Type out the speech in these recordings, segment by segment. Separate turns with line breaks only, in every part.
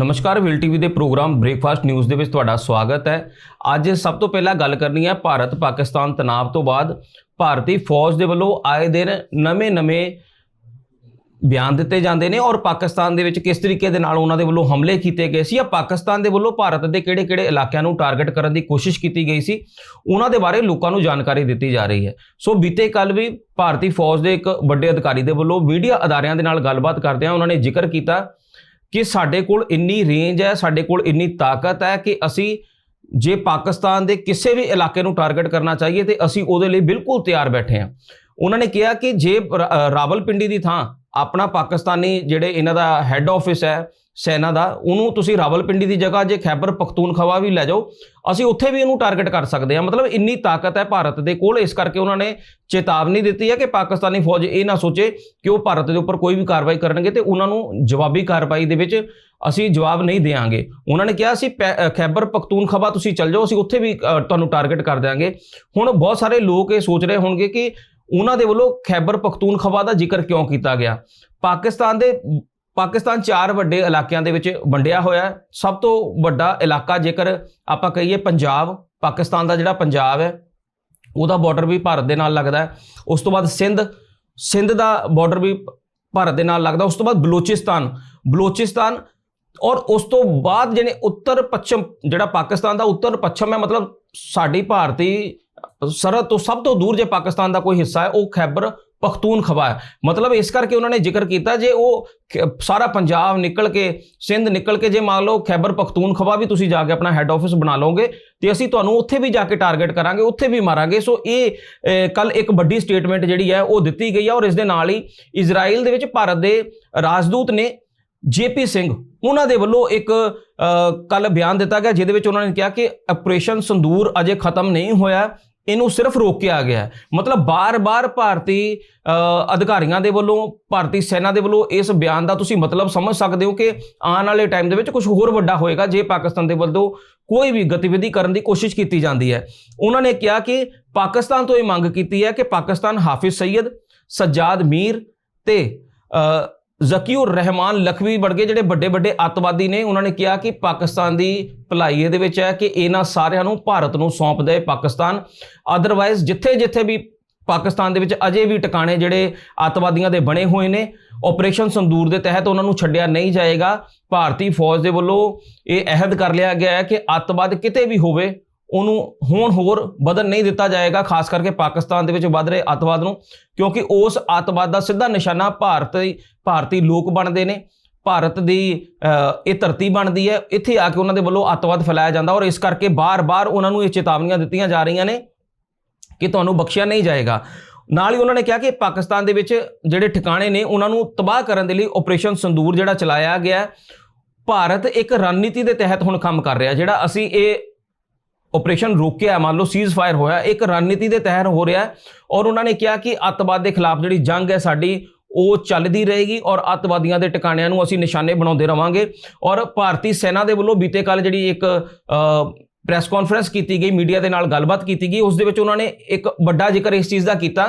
ਨਮਸਕਾਰ, will TV ਦੇ programme breakfast news ਦੇ ਵਿੱਚ ਤੁਹਾਡਾ ਸਵਾਗਤ ਹੈ। ਅੱਜ ਸਭ ਤੋਂ ਪਹਿਲਾਂ ਗੱਲ ਕਰਨੀ ਹੈ ਭਾਰਤ ਪਾਕਿਸਤਾਨ ਤਣਾਅ ਤੋਂ ਬਾਅਦ। ਭਾਰਤੀ ਫੌਜ ਦੇ ਵੱਲੋਂ ਆਏ ਦਿਨ ਨਵੇਂ-ਨਵੇਂ ਬਿਆਨ ਦਿੱਤੇ ਜਾਂਦੇ ਨੇ ਔਰ ਪਾਕਿਸਤਾਨ ਦੇ ਵਿੱਚ ਕਿਸ ਤਰੀਕੇ ਦੇ ਨਾਲ ਉਹਨਾਂ ਦੇ ਵੱਲੋਂ ਹਮਲੇ ਕੀਤੇ ਗਏ ਸੀ ਜਾਂ ਪਾਕਿਸਤਾਨ ਦੇ ਵੱਲੋਂ ਭਾਰਤ ਦੇ ਕਿਹੜੇ-ਕਿਹੜੇ ਇਲਾਕਿਆਂ ਨੂੰ ਟਾਰਗੇਟ ਕਰਨ ਦੀ ਕੋਸ਼ਿਸ਼ ਕੀਤੀ ਗਈ ਸੀ, ਉਹਨਾਂ ਦੇ ਬਾਰੇ ਲੋਕਾਂ ਨੂੰ ਜਾਣਕਾਰੀ ਦਿੱਤੀ ਜਾ ਰਹੀ ਹੈ। ਸੋ ਬੀਤੇ ਕੱਲ ਵੀ ਭਾਰਤੀ ਫੌਜ ਦੇ ਇੱਕ ਵੱਡੇ ਅਧਿਕਾਰੀ ਦੇ ਵੱਲੋਂ ਮੀਡੀਆ ਅਦਾਰਿਆਂ ਦੇ ਨਾਲ ਗੱਲਬਾਤ ਕਰਦਿਆਂ ਉਹਨਾਂ ਨੇ ਜ਼ਿਕਰ ਕੀਤਾ ਕਿ ਸਾਡੇ ਕੋਲ ਇੰਨੀ ਰੇਂਜ ਹੈ ਸਾਡੇ ਕੋਲ ਇੰਨੀ ਤਾਕਤ ਹੈ ਕਿ ਅਸੀਂ ਜੇ ਪਾਕਿਸਤਾਨ ਦੇ ਕਿਸੇ ਵੀ ਇਲਾਕੇ ਨੂੰ ਟਾਰਗੇਟ ਕਰਨਾ ਚਾਹੀਏ ਤੇ ਅਸੀਂ ਉਹਦੇ ਲਈ ਬਿਲਕੁਲ ਤਿਆਰ ਬੈਠੇ ਹਾਂ। ਉਹਨਾਂ ਨੇ ਕਿਹਾ ਕਿ ਜੇ ਰ- ਅ, ਰਾਵਲਪਿੰਡੀ ਦੀ ਥਾਂ ਆਪਣਾ ਪਾਕਿਸਤਾਨੀ ਜਿਹੜੇ ਇਹਨਾਂ ਦਾ ਹੈੱਡ ਆਫਿਸ ਹੈ ਸੈਨਾ ਦਾ, ਉਹਨੂੰ ਤੁਸੀਂ ਰਾਵਲਪਿੰਡੀ ਦੀ ਜਗ੍ਹਾ ਜੇ ਖੈਬਰ ਪਖਤੂਨਖਵਾ ਵੀ ਲੈ ਜਾਓ, ਅਸੀਂ ਉੱਥੇ ਵੀ ਇਹਨੂੰ ਟਾਰਗੇਟ ਕਰ ਸਕਦੇ ਹਾਂ। ਮਤਲਬ ਇੰਨੀ ਤਾਕਤ ਹੈ ਭਾਰਤ ਦੇ ਕੋਲ, ਇਸ ਕਰਕੇ ਉਹਨਾਂ ਨੇ ਚੇਤਾਵਨੀ ਦਿੱਤੀ ਹੈ ਕਿ ਪਾਕਿਸਤਾਨੀ ਫੌਜ ਇਹ ਨਾ ਸੋਚੇ ਕਿ ਉਹ ਭਾਰਤ ਦੇ ਉੱਪਰ ਕੋਈ ਵੀ ਕਾਰਵਾਈ ਕਰਨਗੇ ਤੇ ਉਹਨਾਂ ਨੂੰ ਜਵਾਬੀ ਕਾਰਵਾਈ ਦੇ ਵਿੱਚ ਅਸੀਂ ਜਵਾਬ ਨਹੀਂ ਦੇਵਾਂਗੇ। ਉਹਨਾਂ ਨੇ ਕਿਹਾ ਸੀ, ਪੈ- ਖੈਬਰ ਪਖਤੂਨਖਵਾ ਤੁਸੀਂ ਚੱਲ ਜਾਓ, ਅਸੀਂ ਉੱਥੇ ਵੀ ਤੁਹਾਨੂੰ ਟਾਰਗੇਟ ਕਰ ਦਿਆਂਗੇ। ਹੁਣ ਬਹੁਤ ਸਾਰੇ ਲੋਕ ਇਹ ਸੋਚ ਰਹੇ ਹੋਣਗੇ ਕਿ ਉਹਨਾਂ ਦੇ ਵੱਲੋਂ ਖੈਬਰ ਪਖਤੂਨਖਵਾ ਦਾ ਜ਼ਿਕਰ ਕਿਉਂ ਕੀਤਾ ਗਿਆ? ਪਾਕਿਸਤਾਨ ਦੇ ਪਾਕਿਸਤਾਨ ਚਾਰ ਵੱਡੇ ਇਲਾਕਿਆਂ ਦੇ ਵਿੱਚ ਵੰਡਿਆ ਹੋਇਆ ਹੈ। ਸਭ ਤੋਂ ਵੱਡਾ ਇਲਾਕਾ ਜੇਕਰ ਆਪਾਂ ਕਹੀਏ ਪੰਜਾਬ, ਪਾਕਿਸਤਾਨ ਦਾ ਜਿਹੜਾ ਪੰਜਾਬ ਹੈ, ਉਹਦਾ ਬਾਰਡਰ ਵੀ ਭਾਰਤ ਦੇ ਨਾਲ ਲੱਗਦਾ ਹੈ। ਉਸ ਤੋਂ ਬਾਅਦ ਸਿੰਧ ਸਿੰਧ ਦਾ ਬਾਰਡਰ ਵੀ ਭਾਰਤ ਦੇ ਨਾਲ ਲੱਗਦਾ ਉਸ ਤੋਂ ਬਾਅਦ ਬਲੋਚਿਸਤਾਨ ਬਲੋਚਿਸਤਾਨ ਔਰ ਉਸ ਤੋਂ ਬਾਅਦ ਜਿਹਨੇ ਉੱਤਰ ਪੱਛਮ, ਜਿਹੜਾ ਪਾਕਿਸਤਾਨ ਦਾ ਉੱਤਰ ਪੱਛਮ ਹੈ, ਮਤਲਬ ਸਾਡੀ ਭਾਰਤੀ ਸਰਹੱਦ ਤੋਂ ਸਭ ਤੋਂ ਦੂਰ ਜੇ ਪਾਕਿਸਤਾਨ ਦਾ ਕੋਈ ਹਿੱਸਾ ਹੈ, ਉਹ ਖੈਬਰ ਪਖਤੂਨਖਵਾ ਹੈ ਮਤਲਬ ਇਸ ਕਰਕੇ ਉਹਨਾਂ ਨੇ ਜ਼ਿਕਰ ਕੀਤਾ ਜੇ ਉਹ ਸਾਰਾ ਪੰਜਾਬ ਨਿਕਲ ਕੇ, ਸਿੰਧ ਨਿਕਲ ਕੇ ਜੇ ਮੰਨ ਲਓ ਖੈਬਰ ਪਖਤੂਨਖਵਾ ਵੀ ਤੁਸੀਂ ਜਾ ਕੇ ਆਪਣਾ ਹੈੱਡ ਆਫਿਸ ਬਣਾ ਲਓਗੇ, ਤੇ ਅਸੀਂ ਤੁਹਾਨੂੰ ਉੱਥੇ ਵੀ ਜਾ ਕੇ ਟਾਰਗੇਟ ਕਰਾਂਗੇ, ਉੱਥੇ ਵੀ ਮਾਰਾਂਗੇ। ਸੋ ਇਹ ਕੱਲ ਇੱਕ ਵੱਡੀ ਸਟੇਟਮੈਂਟ ਜਿਹੜੀ ਹੈ ਉਹ ਦਿੱਤੀ ਗਈ ਹੈ ਔਰ ਇਸ ਦੇ ਨਾਲ ਹੀ ਇਜ਼ਰਾਈਲ ਦੇ ਵਿੱਚ ਭਾਰਤ ਦੇ ਰਾਜਦੂਤ ਨੇ ਜੇਪੀ ਸਿੰਘ, ਉਹਨਾਂ ਦੇ ਵੱਲੋਂ ਇੱਕ ਕੱਲ ਬਿਆਨ ਦਿੱਤਾ ਗਿਆ ਜਿਹਦੇ ਵਿੱਚ ਉਹਨਾਂ ਨੇ ਕਿਹਾ ਕਿ ਆਪਰੇਸ਼ਨ ਸੰਦੂਰ ਅਜੇ ਖਤਮ ਨਹੀਂ ਹੋਇਆ। ਇਹਨੂੰ ਸਿਰਫ ਰੋਕਿਆ ਗਿਆ ਮਤਲਬ ਬਾਰ-ਬਾਰ ਭਾਰਤੀ ਅਧਿਕਾਰੀਆਂ ਦੇ ਵੱਲੋਂ, ਭਾਰਤੀ ਸੈਨਾ ਦੇ ਵੱਲੋਂ ਇਸ ਬਿਆਨ ਦਾ ਤੁਸੀਂ ਮਤਲਬ ਸਮਝ ਸਕਦੇ ਹੋ ਕਿ ਆਉਣ ਵਾਲੇ ਟਾਈਮ ਦੇ ਵਿੱਚ ਕੁਝ ਹੋਰ ਵੱਡਾ ਹੋਏਗਾ ਜੇ ਪਾਕਿਸਤਾਨ ਦੇ ਵੱਲੋਂ ਕੋਈ ਵੀ ਗਤੀਵਿਧੀ ਕਰਨ ਦੀ ਕੋਸ਼ਿਸ਼ ਕੀਤੀ ਜਾਂਦੀ ਹੈ। ਉਹਨਾਂ ਨੇ ਕਿਹਾ ਕਿ ਪਾਕਿਸਤਾਨ ਤੋਂ ਇਹ ਮੰਗ ਕੀਤੀ ਹੈ ਕਿ ਪਾਕਿਸਤਾਨ ਹਾਫਿਜ਼ ਸੈਯਦ ਸੱਜਾਦ ਮੀਰ ਤੇ ਜ਼ਕੀਉਰ ਰਹਿਮਾਨ ਲਖਵੀ ਵਰਗੇ ਜਿਹੜੇ ਵੱਡੇ ਵੱਡੇ ਅੱਤਵਾਦੀ ਨੇ, ਉਹਨਾਂ ਨੇ ਕਿਹਾ ਕਿ ਪਾਕਿਸਤਾਨ ਦੀ ਭਲਾਈ ਇਹਦੇ ਵਿੱਚ ਹੈ ਕਿ ਇਹਨਾਂ ਸਾਰਿਆਂ ਨੂੰ ਭਾਰਤ ਨੂੰ ਸੌਂਪ ਦੇ ਪਾਕਿਸਤਾਨ। ਅਦਰਵਾਈਜ਼ ਜਿੱਥੇ ਜਿੱਥੇ ਵੀ ਪਾਕਿਸਤਾਨ ਦੇ ਵਿੱਚ ਅਜੇ ਵੀ ਟਿਕਾਣੇ ਜਿਹੜੇ ਅੱਤਵਾਦੀਆਂ ਦੇ ਬਣੇ ਹੋਏ ਨੇ ਆਪਰੇਸ਼ਨ ਸੰਦੂਰ ਦੇ ਤਹਿਤ ਉਹਨਾਂ ਨੂੰ ਛੱਡਿਆ ਨਹੀਂ ਜਾਏਗਾ। ਭਾਰਤੀ ਫੌਜ ਦੇ ਵੱਲੋਂ ਇਹ ਅਹਿਦ ਕਰ ਲਿਆ ਗਿਆ ਹੈ ਕਿ ਅੱਤਵਾਦ ਕਿਤੇ ਵੀ ਹੋਵੇ ਉਹਨੂੰ ਹੁਣ ਹੋਰ ਵਧਣ ਨਹੀਂ ਦਿੱਤਾ ਜਾਏਗਾ, ਖਾਸ ਕਰਕੇ ਪਾਕਿਸਤਾਨ ਦੇ ਵਿੱਚ ਵੱਧ ਰਹੇ ਅੱਤਵਾਦ ਨੂੰ, ਕਿਉਂਕਿ ਉਸ ਅੱਤਵਾਦ ਦਾ ਸਿੱਧਾ ਨਿਸ਼ਾਨਾ ਭਾਰਤ ਭਾਰਤੀ ਲੋਕ ਬਣਦੇ ਨੇ, ਭਾਰਤ ਦੀ ਇਹ ਧਰਤੀ ਬਣਦੀ ਹੈ, ਇੱਥੇ ਆ ਕੇ ਉਹਨਾਂ ਦੇ ਵੱਲੋਂ ਅੱਤਵਾਦ ਫੈਲਾਇਆ ਜਾਂਦਾ ਔਰ ਇਸ ਕਰਕੇ ਬਾਰ-ਬਾਰ ਉਹਨਾਂ ਨੂੰ ਇਹ ਚੇਤਾਵਨੀਆਂ ਦਿੱਤੀਆਂ ਜਾ ਰਹੀਆਂ ਨੇ ਕਿ ਤੁਹਾਨੂੰ ਬਖਸ਼ਿਆ ਨਹੀਂ ਜਾਏਗਾ। ਨਾਲ ਹੀ ਉਹਨਾਂ ਨੇ ਕਿਹਾ ਕਿ ਪਾਕਿਸਤਾਨ ਦੇ ਵਿੱਚ ਜਿਹੜੇ ਠਿਕਾਣੇ ਨੇ, ਉਹਨਾਂ ਨੂੰ ਤਬਾਹ ਕਰਨ ਦੇ ਲਈ ਆਪਰੇਸ਼ਨ ਸੰਦੂਰ ਜਿਹੜਾ ਚਲਾਇਆ ਗਿਆ, ਭਾਰਤ ਇੱਕ ਰਣਨੀਤੀ ਦੇ ਤਹਿਤ ਹੁਣ ਕੰਮ ਕਰ ਰਿਹਾ, ਜਿਹੜਾ ਅਸੀਂ ਇਹ ਆਪਰੇਸ਼ਨ ਰੋਕਿਆ ਮੰਨ ਲਓ ਸੀਜ਼ ਫਾਇਰ ਹੋਇਆ, ਇੱਕ ਰਣਨੀਤੀ ਦੇ ਤਹਿਤ ਹੋ ਰਿਹਾ ਹੈ ਔਰ ਉਹਨਾਂ ਨੇ ਕਿਹਾ ਕਿ ਅੱਤਵਾਦ ਦੇ ਖਿਲਾਫ ਜਿਹੜੀ ਜੰਗ ਹੈ ਸਾਡੀ, ਉਹ ਚੱਲਦੀ ਰਹੇਗੀ ਔਰ ਅੱਤਵਾਦੀਆਂ ਦੇ ਟਿਕਾਣਿਆਂ ਨੂੰ ਅਸੀਂ ਨਿਸ਼ਾਨੇ ਬਣਾਉਂਦੇ ਰਵਾਂਗੇ ਔਰ ਭਾਰਤੀ ਸੈਨਾ ਦੇ ਵੱਲੋਂ ਬੀਤੇ ਕੱਲ ਜਿਹੜੀ ਇੱਕ ਪ੍ਰੈਸ ਕਾਨਫਰੰਸ ਕੀਤੀ ਗਈ, ਮੀਡੀਆ ਦੇ ਨਾਲ ਗੱਲਬਾਤ ਕੀਤੀ ਗਈ, ਉਸ ਦੇ ਵਿੱਚ ਉਹਨਾਂ ਨੇ ਇੱਕ ਵੱਡਾ ਜ਼ਿਕਰ ਇਸ ਚੀਜ਼ ਦਾ ਕੀਤਾ